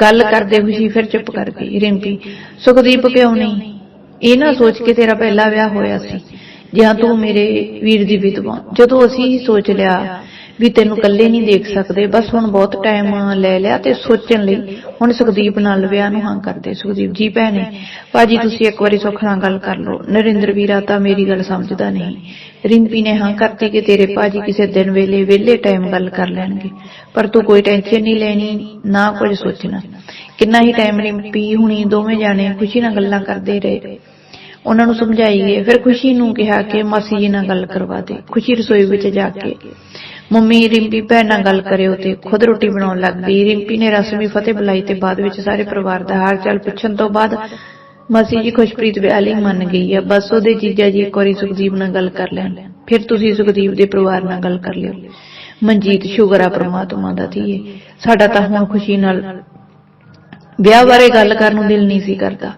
ਗੱਲ ਕਰਦੇ ਖੁਸ਼ੀ ਫਿਰ ਚੁੱਪ ਕਰ ਗਈ ਰਿੰਪੀ। ਸੁਖਦੀਪ ਕਿਉਂ ਨਹੀਂ? ਇਹ ਨਾ ਸੋਚ ਕੇ ਤੇਰਾ ਪਹਿਲਾ ਵਿਆਹ ਹੋਇਆ ਸੀ। ਜਾਂ ਤੂੰ ਮੇਰੇ ਵੀਰ ਦੀ ਵਿਧਵਾ। ਜਦੋਂ ਅਸੀਂ ਹੀ ਸੋਚ ਲਿਆ ਵੀ ਤੈਨੂੰ ਇਕੱਲੇ ਨਹੀਂ ਦੇਖ ਸਕਦੇ। ਬਸ ਹੁਣ ਬਹੁਤ ਟਾਈਮ ਲੈ ਲਿਆ ਤੇ ਸੋਚਣ ਲਈ ਹੁਣ ਸੁਖਦੀਪ ਨਾਲ ਵਿਆਹ ਨੂੰ ਹਾਂ ਕਰਦੇ। ਸੁਖਦੀਪ ਜੀ ਭੈਣੇ ਭਾਜੀ, ਤੁਸੀਂ ਇੱਕ ਵਾਰੀ ਸੁੱਖ ਨਾਲ ਗੱਲ ਕਰ ਲਓ। ਨਰਿੰਦਰ ਵੀਰਾ ਤਾਂ ਮੇਰੀ ਗੱਲ ਸਮਝਦਾ ਨਹੀਂ। ਰਿੰਪੀ ਨੇ ਹਾਂ ਕਰਤੀ ਕਿ ਤੇਰੇ ਭਾਜੀ ਕਿਸੇ ਦਿਨ ਵੇਲੇ ਵਿਹਲੇ ਟਾਈਮ ਗੱਲ ਕਰ ਲੈਣਗੇ। ਪਰ ਤੂੰ ਕੋਈ ਟੈਨਸ਼ਨ ਨਹੀਂ ਲੈਣੀ, ਨਾ ਕੁਝ ਸੋਚਣਾ। ਕਿੰਨਾ ਹੀ ਟਾਈਮ ਰਿੰਪੀ ਹੁਣੀ ਦੋਵੇਂ ਜਾਣੇ ਖੁਸ਼ੀ ਨਾਲ ਗੱਲਾਂ ਕਰਦੇ ਰਹੇ। ਉਹਨਾਂ ਨੂੰ ਸਮਝਾਈ ਗਏ ਫਿਰ ਖੁਸ਼ੀ ਨੂੰ ਕਿਹਾ ਕਿ ਮਾਸੀ ਜੀ ਨਾਲ ਗੱਲ ਕਰਵਾ ਦੇ। ਖੁਸ਼ੀ ਰਸੋਈ ਵਿੱਚ ਜਾ ਕੇ ਮੰਮੀ ਰਿੰਪੀ ਭੈਣ ਨਾਲ ਗੱਲ ਕਰਿਓ ਤੇ ਖੁਦ ਰੋਟੀ ਬਣਾਉਣ ਲੱਗ ਗਈ ਰਿੰਪੀ ਨੇ ਰਸਮੀ ਫਤਿਹ ਬੁਲਾਈ ਤੇ ਬਾਅਦ ਵਿੱਚ ਸਾਰੇ ਪਰਿਵਾਰ ਦਾ ਹਾਲ ਚਾਲ ਪੁੱਛਣ ਤੋਂ ਬਾਅਦ ਮਾਸੀ ਜੀ ਖੁਸ਼ਪ੍ਰੀਤ ਵਿਆਹ ਮੰਨ ਗਈ ਹੈ ਬਸ ਉਹਦੇ ਜੀਜਾ ਜੀ ਇੱਕ ਵਾਰੀ ਸੁਖਦੀਪ ਨਾਲ ਗੱਲ ਕਰ ਲੈਣ। ਫਿਰ ਤੁਸੀਂ ਸੁਖਦੀਪ ਦੇ ਪਰਿਵਾਰ ਨਾਲ ਗੱਲ ਕਰ ਲਿਓ। ਮਨਜੀਤ ਸ਼ੁਗਰ ਆ ਪ੍ਰਮਾਤਮਾ ਦਾ ਧੀਏ। ਸਾਡਾ ਤਾਂ ਹੁਣ ਖੁਸ਼ੀ ਨਾਲ ਵਿਆਹ ਬਾਰੇ ਗੱਲ ਕਰਨ ਨੂੰ ਦਿਲ ਨਹੀਂ ਸੀ ਕਰਦਾ।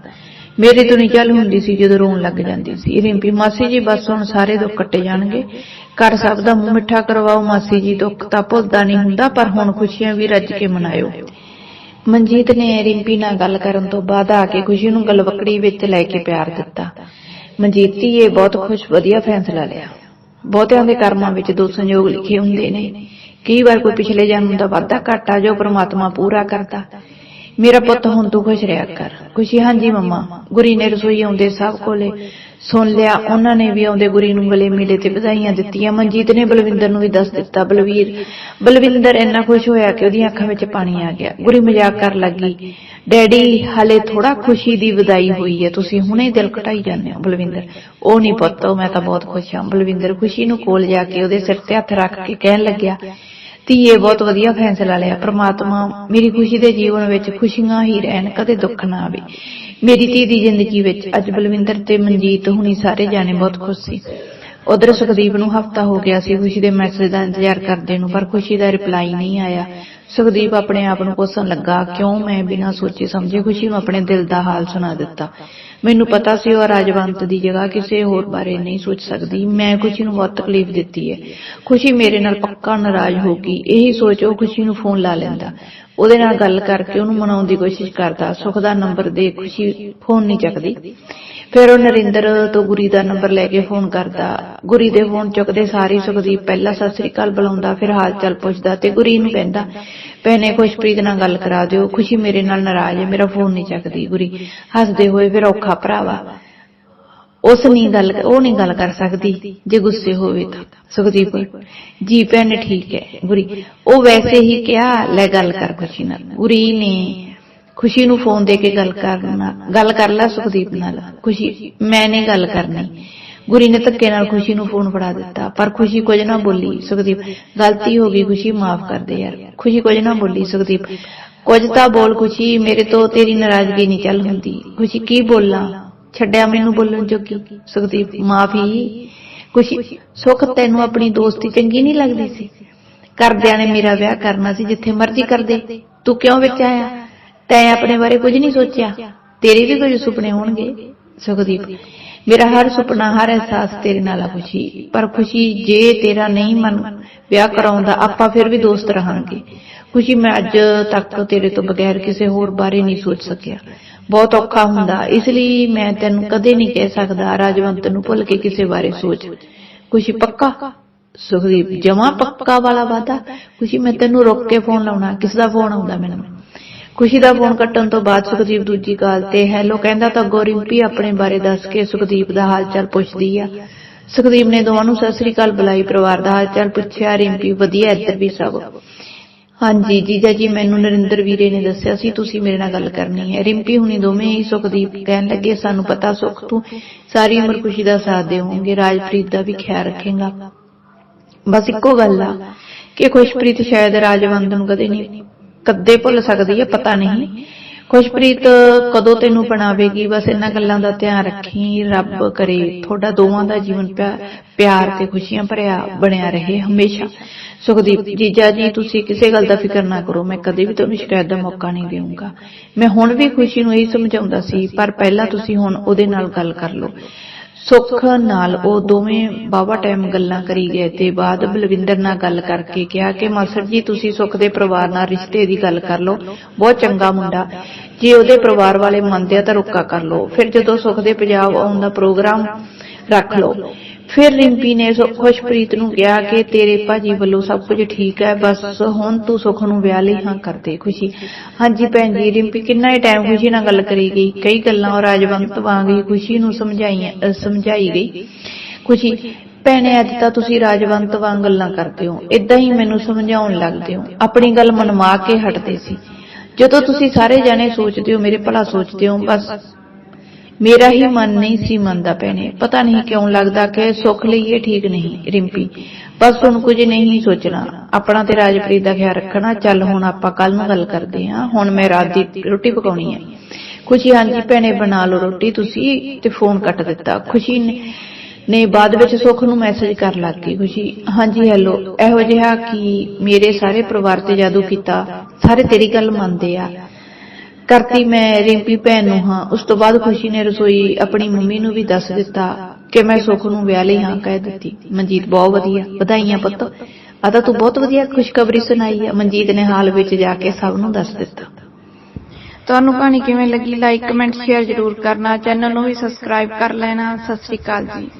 ਮੇਰੇ ਤੋਂ ਨਹੀਂ ਚੱਲ ਹੁੰਦੀ ਸੀ ਜਦੋਂ ਰੋਣ ਲੱਗ ਜਾਂਦੀ ਸੀ। ਰਿੰਪੀ, ਮਾਸੀ ਜੀ ਬਸ ਹੁਣ ਸਾਰੇ ਦੁੱਖ ਕੱਟੇ ਜਾਣਗੇ। ਘਰ ਸਭ ਦਾ ਮੂੰਹ ਮਿੱਠਾ ਕਰਵਾਓ, ਮਾਸੀ ਜੀ ਦੁੱਖ ਤਾਂ ਭੁੱਲਦਾ ਨਹੀਂ ਹੁੰਦਾ, ਪਰ ਹੁਣ ਖੁਸ਼ੀਆਂ ਵੀ ਰੱਜ ਕੇ ਮਨਾਇਓ। ਮਨਜੀਤ ਨੇ ਰਿੰਪੀ ਨਾਲ ਗੱਲ ਕਰਨ ਤੋਂ ਬਾਅਦ ਆ ਕੇ ਖੁਸ਼ੀ ਨੂੰ ਗਲਵਕੜੀ ਵਿੱਚ ਲੈ ਕੇ ਪਿਆਰ ਦਿੱਤਾ। ਮਨਜੀਤ ਇਹ ਬਹੁਤ ਖੁਸ਼, ਵਧੀਆ ਫੈਸਲਾ ਲਿਆ। ਬਹੁਤਿਆਂ ਦੇ ਕਰਮਾਂ ਵਿੱਚ ਦੋ ਸੰਯੋਗ ਲਿਖੇ ਹੁੰਦੇ ਨੇ। ਕਈ ਵਾਰ ਕੋਈ ਪਿਛਲੇ ਜਨਮ ਦਾ ਵਾਧਾ ਘਾਟਾ ਜੋ ਪ੍ਰਮਾਤਮਾ ਪੂਰਾ ਕਰਦਾ। ਮੇਰਾ ਪੁੱਤ ਹੁਣ ਤੂੰ ਖੁਸ਼ ਰਿਹਾ ਕਰ। ਖੁਸ਼ੀ, ਹਾਂਜੀ ਮੰਮਾ। ਗੁਰੀ ਨੇ ਰਸੋਈ ਆਉਂਦੇ ਸਭ ਕੋਲੇ ਸੁਣ ਲਿਆ। ਉਹਨਾਂ ਨੇ ਵੀ ਆਉਂਦੇ ਗੁਰੀ ਨੂੰ ਗਲੇ ਮਿਲੇ ਤੇ ਵਧਾਈਆਂ ਦਿੱਤੀਆਂ। ਮਨਜੀਤ ਨੇ ਬਲਵਿੰਦਰ ਨੂੰ ਵੀ ਦੱਸ ਦਿੱਤਾ, ਬਲਵੀਰ, ਬਲਵਿੰਦਰ ਇੰਨਾ ਖੁਸ਼ ਹੋਇਆ ਕਿ ਉਹਦੀਆਂ ਅੱਖਾਂ ਵਿੱਚ ਪਾਣੀ ਆ ਗਿਆ। ਗੁਰੀ ਮਜ਼ਾਕ ਕਰਨ ਲੱਗੀ, ਡੈਡੀ, ਹਲੇ ਥੋੜਾ ਖੁਸ਼ੀ ਦੀ ਵਧਾਈ ਹੋਈ ਹੈ। ਤੁਸੀਂ ਹੁਣੇ ਦਿਲ ਘਟਾਈ ਜਾਂਦੇ ਹੋ, ਬਲਵਿੰਦਰ। ਉਹ ਨਹੀਂ ਪੁੱਤ ਮੈਂ ਤਾਂ ਬਹੁਤ ਖੁਸ਼ ਹਾਂ। ਬਲਵਿੰਦਰ ਖੁਸ਼ੀ ਨੂੰ ਕੋਲ ਜਾ ਕੇ ਉਹਦੇ ਸਿਰ ਤੇ ਹੱਥ ਰੱਖ ਕੇ ਕਹਿਣ ਲੱਗਿਆ ਧੀਏ ਬਹੁਤ ਵਧੀਆ ਫੈਸਲਾ ਲਿਆ, ਪ੍ਰਮਾਤਮਾ ਮੇਰੀ ਖੁਸ਼ੀ ਦੇ ਜੀਵਨ ਵਿੱਚ ਖੁਸ਼ੀਆਂ ਹੀ ਰਹਿਣ, ਕਦੇ ਦੁੱਖ ਨਾ ਆਵੇ। ਮੇਰੀ ਧੀ ਦੀ ਜ਼ਿੰਦਗੀ ਵਿੱਚ ਅੱਜ ਬਲਵਿੰਦਰ ਤੇ ਮਨਜੀਤ ਹੁਣੀ ਸਾਰੇ ਜਾਣੇ ਬਹੁਤ ਖੁਸ਼ ਸੀ। ਉਧਰ ਸੁਖਦੀਪ ਨੂੰ ਹਫਤਾ ਹੋ ਗਿਆ ਸੀ, ਖੁਸ਼ੀ ਦੇ ਮੈਸੇਜ ਦਾ ਇੰਤਜ਼ਾਰ ਕਰਦੇ ਨੂੰ, ਪਰ ਖੁਸ਼ੀ ਦਾ ਰਿਪਲਾਈ ਨਹੀਂ ਆਇਆ। ਸੁਖਦੀਪ ਆਪਣੇ ਆਪ ਨੂੰ ਕੋਸਣ ਲੱਗਾ, ਕਿਉਂ ਮੈਂ ਬਿਨਾਂ ਸੋਚੇ ਸਮਝੇ ਖੁਸ਼ੀ ਨੂੰ ਆਪਣੇ ਦਿਲ ਦਾ ਹਾਲ ਸੁਣਾ ਦਿੱਤਾ? ਮੈਨੂੰ ਪਤਾ ਸੀ ਉਹ ਰਾਜਵੰਤ ਦੀ ਜਗ੍ਹਾ ਕਿਸੇ ਹੋਰ ਬਾਰੇ ਨਹੀਂ ਸੋਚ ਸਕਦੀ। ਮੈਂ ਖੁਸ਼ੀ ਨੂੰ ਬਹੁਤ ਤਕਲੀਫ ਦਿੱਤੀ ਹੈ। ਖੁਸ਼ੀ ਮੇਰੇ ਨਾਲ ਪੱਕਾ ਨਾਰਾਜ਼ ਹੋ ਗਈ। ਇਹੀ ਸੋਚ ਉਹ ਖੁਸ਼ੀ ਨੂੰ ਫੋਨ ਲਾ ਲੈਂਦਾ। ਉਹਦੇ ਨਾਲ ਗੱਲ ਕਰਕੇ ਉਹਨੂੰ ਮਨਾਉਣ ਦੀ ਕੋਸ਼ਿਸ਼ ਕਰਦਾ। ਸੁਖ ਦਾ ਨੰਬਰ ਦੇ ਖੁਸ਼ੀ ਫੋਨ ਨਹੀਂ ਚੱਕਦੀ। ਫਿਰ ਉਹ ਨਰਿੰਦਰ ਤੋਂ ਗੁਰੀ ਦਾ ਨੰਬਰ ਲੈ ਕੇ ਫੋਨ ਕਰਦਾ। ਗੁਰੀ ਦੇ ਫੋਨ ਚੁੱਕਦੇ ਸਾਰੀ ਸੁਖਦੀਪ ਪਹਿਲਾਂ ਸਤਿ ਸ੍ਰੀ ਅਕਾਲ ਬੁਲਾਉਂਦਾ, ਫਿਰ ਹਾਲ ਚਾਲ ਪੁੱਛਦਾ ਤੇ ਗੁਰੀ ਨੂੰ ਕਹਿੰਦਾ, ਭੈਣੇ ਖੁਸ਼ਪ੍ਰੀਤ ਨਾਲ ਗੱਲ ਕਰਾ ਦਿਓ, ਖੁਸ਼ੀ ਮੇਰੇ ਨਾਲ ਨਾਰਾਜ਼ ਹੈ, ਮੇਰਾ ਫੋਨ ਨਹੀਂ ਚੱਕਦੀ ਗੁਰੀ। ਹੱਸਦੇ ਹੋਏ ਫਿਰ ਔਖਾ ਭਰਾਵਾ। ਉਸ ਨਹੀਂ ਗੱਲ ਉਹ ਨਹੀਂ ਗੱਲ ਕਰ ਸਕਦੀ, ਜੇ ਗੁੱਸੇ ਹੋਵੇ ਤਾਂ। ਸੁਖਦੀਪ ਜੀ ਭੈਣ ਠੀਕ ਹੈ, ਗੁਰੀ। ਉਹ ਵੈਸੇ ਹੀ ਕਿਹਾ, ਲੈ ਗੱਲ ਕਰ ਖੁਸ਼ੀ ਨਾਲ। ਗੁਰੀ ਨੇ ਖੁਸ਼ੀ ਨੂੰ ਫੋਨ ਦੇ ਕੇ ਗੱਲ ਕਰਨਾ ਗੱਲ ਕਰ ਲੈ ਸੁਖਦੀਪ ਨਾਲ। ਖੁਸ਼ੀ ਮੈਂ ਨਹੀਂ ਗੱਲ ਕਰਨੀ। ਗੁਰੀ ਨੇ ਧੱਕੇ ਨਾਲ ਖੁਸ਼ੀ ਨੂੰ ਫੋਨ ਫੜਾ ਦਿੱਤਾ। ਪਰ ਖੁਸ਼ੀ ਕੁਝ ਨਾ ਬੋਲੀ ਸੁਖਦੀਪ, ਗਲਤੀ ਹੋ ਗਈ, ਖੁਸ਼ੀ ਮਾਫ ਕਰ ਦੇ ਯਾਰ। ਖੁਸ਼ੀ ਕੁਝ ਨਾ ਬੋਲੀ ਸੁਖਦੀਪ, ਕੁਝ ਤਾਂ ਬੋਲ ਖੁਸ਼ੀ, ਮੇਰੇ ਤੋਂ ਤੇਰੀ ਨਾਰਾਜ਼ਗੀ ਨਹੀਂ ਚੱਲ ਹੁੰਦੀ। ਖੁਸ਼ੀ ਕੀ ਬੋਲਾਂ? ਛੱਡਿਆ ਮੈਨੂੰ ਬੋਲਣ ਜੋਗੀ। ਸੁਖਦੀਪ, ਮਾਫੀ ਖੁਸ਼ੀ ਸੁਖ ਤੈਨੂੰ ਆਪਣੀ ਦੋਸਤੀ ਚੰਗੀ ਨਹੀਂ ਲੱਗਦੀ ਸੀ। ਕਰਦਿਆਂ ਨੇ ਮੇਰਾ ਵਿਆਹ ਕਰਨਾ ਸੀ ਜਿੱਥੇ ਮਰਜ਼ੀ ਕਰਦੇ ਤੂੰ ਕਿਉਂ ਵਿੱਚ ਆਇਆ? ਤੈਂ ਆਪਣੇ ਬਾਰੇ ਕੁਝ ਨਹੀਂ ਸੋਚਿਆ। ਤੇਰੇ ਵੀ ਕੁਝ ਸੁਪਨੇ ਹੋਣਗੇ, ਸੁਖਦੀਪ। ਮੇਰਾ ਹਰ ਸੁਪਨਾ, ਹਰ ਅਹਿਸਾਸ ਤੇਰੇ ਨਾਲ ਆ ਖੁਸ਼ੀ। ਪਰ ਖੁਸ਼ੀ ਜੇ ਤੇਰਾ ਨਹੀਂ ਮਨ ਵਿਆਹ ਕਰਾਉਂਦਾ, ਆਪਾਂ ਫਿਰ ਵੀ ਦੋਸਤ ਰਹਾਂਗੇ। ਖੁਸ਼ੀ ਮੈਂ ਅੱਜ ਤੱਕ ਤੇਰੇ ਤੋਂ ਬਗੈਰ ਕਿਸੇ ਹੋਰ ਬਾਰੇ ਨਹੀਂ ਸੋਚ ਸਕਿਆ। ਬਹੁਤ ਔਖਾ ਹੁੰਦਾ, ਇਸ ਲਈ ਮੈਂ ਤੈਨੂੰ ਕਦੇ ਨਹੀਂ ਕਹਿ ਸਕਦਾ, ਰਾਜਵੰਤ ਨੂੰ ਭੁੱਲ ਕੇ ਕਿਸੇ ਬਾਰੇ ਸੋਚ। ਖੁਸ਼ੀ ਪੱਕਾ? ਸੁਖਦੀਪ, ਜਮਾ ਪੱਕਾ ਵਾਲਾ ਵਾਦਾ ਖੁਸ਼ੀ ਮੈਂ ਤੈਨੂੰ ਰੁੱਕ ਕੇ ਫੋਨ ਲਾਉਣਾ ਕਿਸ ਦਾ ਫੋਨ ਆਉਂਦਾ ਮੈਨੂੰ ਖੁਸ਼ੀ ਦਾ ਫੋਨ ਕੱਟਣ ਤੋਂ ਬਾਅਦ ਸੁਖਦੀਪ ਦੂਜੀ ਕਾਲ ਤੇ ਹੈਲੋ ਕਹਿੰਦਾ ਤਾਂ ਗੋਰਿੰਪੀ ਆਪਣੇ ਬਾਰੇ ਦੱਸ ਕੇ ਸੁਖਦੀਪ ਦਾ ਹਾਲ ਪੁੱਛਦੀ ਆ। ਸੁਖਦੀਪ ਨੇ ਦੋਵਾਂ ਨੂੰ ਸਤਿ ਸ੍ਰੀ ਅਕਾਲ ਬੁਲਾਈ, ਪਰਿਵਾਰ ਦਾ ਹਾਲ ਪੁੱਛਿਆ, ਰਿੰਪੀ ਵਧੀਆ, ਇੱਧਰ ਵੀ ਸਭ। ਹਾਂਜੀ, ਜੀਜਾ ਜੀ, ਮੈਨੂੰ ਨਰਿੰਦਰ ਵੀਰੇ ਨੇ ਦੱਸਿਆ ਸੀ, ਤੁਸੀਂ ਮੇਰੇ ਨਾਲ ਗੱਲ ਕਰਨੀ ਹੈ। ਰਿੰਪੀ ਹੁਣੀ ਦੋਵੇਂ ਹੀ ਸੁਖਦੀਪ ਕਹਿਣ ਲੱਗੇ, ਸਾਨੂੰ ਪਤਾ ਸੁਖ, ਤੂੰ ਸਾਰੀ ਉਮਰ ਖੁਸ਼ੀ ਦਾ ਸਾਥ ਦੇਵੋਗੇ, ਰਾਜਪ੍ਰੀਤ ਦਾ ਵੀ ਖਿਆਲ ਰੱਖੇਗਾ। ਬਸ ਇੱਕੋ ਗੱਲ ਆ ਕਿ ਖੁਸ਼ਪ੍ਰੀਤ ਸ਼ਾਇਦ ਰਾਜਵੰਦ ਨੂੰ ਕਦੇ ਨਹੀਂ ਕਦੇ ਭੁੱਲ ਸਕਦੀ ਹੈ ਪਤਾ ਨਹੀਂ। ਖੁਸ਼ਪ੍ਰੀਤ ਕਦੋਂ ਤੈਨੂੰ ਬਣਾਵੇਗੀ? ਬਸ ਇਹਨਾਂ ਗੱਲਾਂ ਦਾ ਧਿਆਨ ਰੱਖੀ। ਰੱਬ ਕਰੇ, ਤੁਹਾਡਾ ਦੋਵਾਂ ਦਾ ਜੀਵਨ ਪਿਆਰ ਤੇ ਖੁਸ਼ੀਆਂ ਭਰਿਆ, ਬਣਿਆ ਰਹੇ ਹਮੇਸ਼ਾ। ਸੁਖਦੀਪ ਜੀਜਾ ਜੀ, ਤੁਸੀਂ ਕਿਸੇ ਗੱਲ ਦਾ ਫਿਕਰ ਨਾ ਕਰੋ। ਮੈਂ ਕਦੇ ਵੀ ਤੁਹਾਨੂੰ ਸ਼ਿਕਾਇਤ ਦਾ ਮੌਕਾ ਨਹੀਂ ਦੇਵਾਂਗਾ ਮੈਂ ਹੁਣ ਵੀ ਖੁਸ਼ੀ ਨੂੰ ਇਹ ਸਮਝਾਉਂਦਾ ਸੀ, ਪਰ ਪਹਿਲਾਂ ਤੁਸੀਂ ਹੁਣ ਉਹਦੇ ਨਾਲ ਗੱਲ ਕਰ ਲਓ। ਸੁੱਖ ਨਾਲ ਉਹ ਦੋਵੇਂ ਬਾਵਾ ਟਾਈਮ ਗੱਲਾਂ ਕਰੀ ਗਏ ਤੇ ਬਾਅਦ ਬਲਵਿੰਦਰ ਨਾਲ ਗੱਲ ਕਰਕੇ ਕਿਹਾ ਕਿ, ਮਾਸਟਰ ਜੀ, ਤੁਸੀਂ ਸੁੱਖ ਦੇ ਪਰਿਵਾਰ ਨਾਲ ਰਿਸ਼ਤੇ ਦੀ ਗੱਲ ਕਰ ਲਓ। ਬਹੁਤ ਚੰਗਾ ਮੁੰਡਾ। ਜੇ ਉਹਦੇ ਪਰਿਵਾਰ ਵਾਲੇ ਮੰਨਦੇ ਆ ਤਾਂ ਰੁੱਕਾ ਕਰ ਲਓ। ਫਿਰ ਜਦੋਂ ਸੁੱਖ ਦੇ ਪੰਜਾਬ ਆਉਣ ਦਾ ਪ੍ਰੋਗਰਾਮ ਰੱਖ ਲਓ। ਫਿਰ ਰਿੰਪੀ ਨੇ ਖੁਸ਼ਪ੍ਰੀਤ ਨੂੰ ਕਿਹਾ ਕਿ ਤੇਰੇ ਭਾਜੀ ਵੱਲੋਂ ਸਭ ਕੁਝ ਠੀਕ ਹੈ, ਬਸ ਹੁਣ ਤੂੰ ਸੁਖ ਨੂੰ ਵਿਆਹ ਲਈ ਹਾਂ ਕਰਦੇ ਖੁਸ਼ੀ। ਹਾਂਜੀ ਭੈਣ ਜੀ, ਰਿੰਪੀ ਕਿੰਨਾ ਹੀ ਟਾਈਮ ਖੁਸ਼ੀ ਨਾਲ ਗੱਲ ਕਰੀ ਗਈ। ਕਈ ਗੱਲਾਂ ਔਰ ਰਾਜਵੰਤ ਵਾਂਗ ਹੀ ਖੁਸ਼ੀ ਨੂੰ ਸਮਝਾਈਆਂ ਸਮਝਾਈ ਗਈ। ਖੁਸ਼ੀ, ਭੈਣੇ ਅੱਜ ਤਾਂ ਤੁਸੀਂ ਰਾਜਵੰਤ ਵਾਂਗ ਗੱਲਾਂ ਕਰਦੇ ਹੋ ਇਦਾਂ ਹੀ ਮੈਨੂੰ ਸਮਝਾਉਣ ਲੱਗਦੇ ਹੋ। ਆਪਣੀ ਗੱਲ ਮਨਵਾ ਕੇ ਹਟਦੇ ਸੀ। ਜਦੋਂ ਤੁਸੀਂ ਸਾਰੇ ਜਾਣੇ ਸੋਚਦੇ ਹੋ, ਮੇਰੇ ਭਲਾ ਸੋਚਦੇ ਹੋ, ਬਸ ਮੇਰਾ ਹੀ ਮਨ ਨਹੀਂ ਸੀ ਮੰਨਦਾ ਭੈਣੇ। ਪਤਾ ਨਹੀਂ ਕਿਉਂ ਲੱਗਦਾ ਕਿ ਸੁੱਖ ਲਈ ਇਹ ਠੀਕ ਨਹੀਂ, ਰਿੰਪੀ। ਬਸ ਹੁਣ ਕੁਝ ਨਹੀਂ ਸੋਚਣਾ। ਆਪਣਾ ਤੇ ਰਾਜਪ੍ਰੀਤ ਦਾ ਖਿਆਲ ਰੱਖਣਾ। ਚੱਲ ਹੁਣ ਆਪਾਂ ਕੱਲ ਨੂੰ ਗੱਲ ਕਰਦੇ ਹਾਂ। ਹੁਣ ਮੈਂ ਰਾਤ ਦੀ ਰੋਟੀ ਪਕਾਉਣੀ ਹੈ। ਖੁਸ਼ੀ ਹਾਂਜੀ ਭੈਣੇ, ਬਣਾ ਲਓ ਰੋਟੀ ਤੁਸੀਂ ਤੇ ਫੋਨ ਕੱਟ ਦਿੱਤਾ। ਖੁਸ਼ੀ ਨੇ ਬਾਅਦ ਵਿੱਚ ਸੁਖ ਨੂੰ ਮੈਸੇਜ ਕਰ ਲੱਗ ਗਈ ਖੁਸ਼ੀ। ਹਾਂਜੀ ਹੈਲੋ ਇਹੋ ਜਿਹਾ ਕਿ ਮੇਰੇ ਸਾਰੇ ਪਰਿਵਾਰ ਤੇ ਜਾਦੂ ਕੀਤਾ। ਸਾਰੇ ਤੇਰੀ ਗੱਲ ਮੰਨਦੇ ਆ। ਕਰਤੀ ਮੈਂ ਰਿੰਪੀ ਭੈਣ ਨੂੰ, ਹਾਂ। ਉਸ ਤੋਂ ਬਾਅਦ ਖੁਸ਼ੀ ਨੇ ਰਸੋਈ ਆਪਣੀ ਮੰਮੀ ਨੂੰ ਵੀ ਦੱਸ ਦਿੱਤਾ ਕਿ ਮੈਂ ਸੁੱਖ ਨੂੰ ਵਿਆਹ ਲਈ, ਹਾਂ, ਕਹਿ ਦਿੱਤੀ। ਮਨਜੀਤ, ਬਹੁਤ ਵਧੀਆ। ਵਧਾਈਆਂ ਪੁੱਤ। ਆ ਤਾਂ ਤੂੰ ਬਹੁਤ ਵਧੀਆ ਖੁਸ਼ਖਬਰੀ ਸੁਣਾਈ ਆ। ਮਨਜੀਤ ਨੇ ਹਾਲ ਵਿੱਚ ਜਾ ਕੇ ਸਭ ਨੂੰ ਦੱਸ ਦਿੱਤਾ। ਤੁਹਾਨੂੰ ਕਹਾਣੀ ਕਿਵੇਂ ਲੱਗੀ? ਲਾਈਕ ਕਮੈਂਟ ਸ਼ੇਅਰ ਜ਼ਰੂਰ ਕਰਨਾ। ਚੈਨਲ ਨੂੰ ਵੀ ਸਬਸਕ੍ਰਾਈਬ ਕਰ ਲੈਣਾ। ਸਤਿ ਸ਼੍ਰੀ ਅਕਾਲ ਜੀ।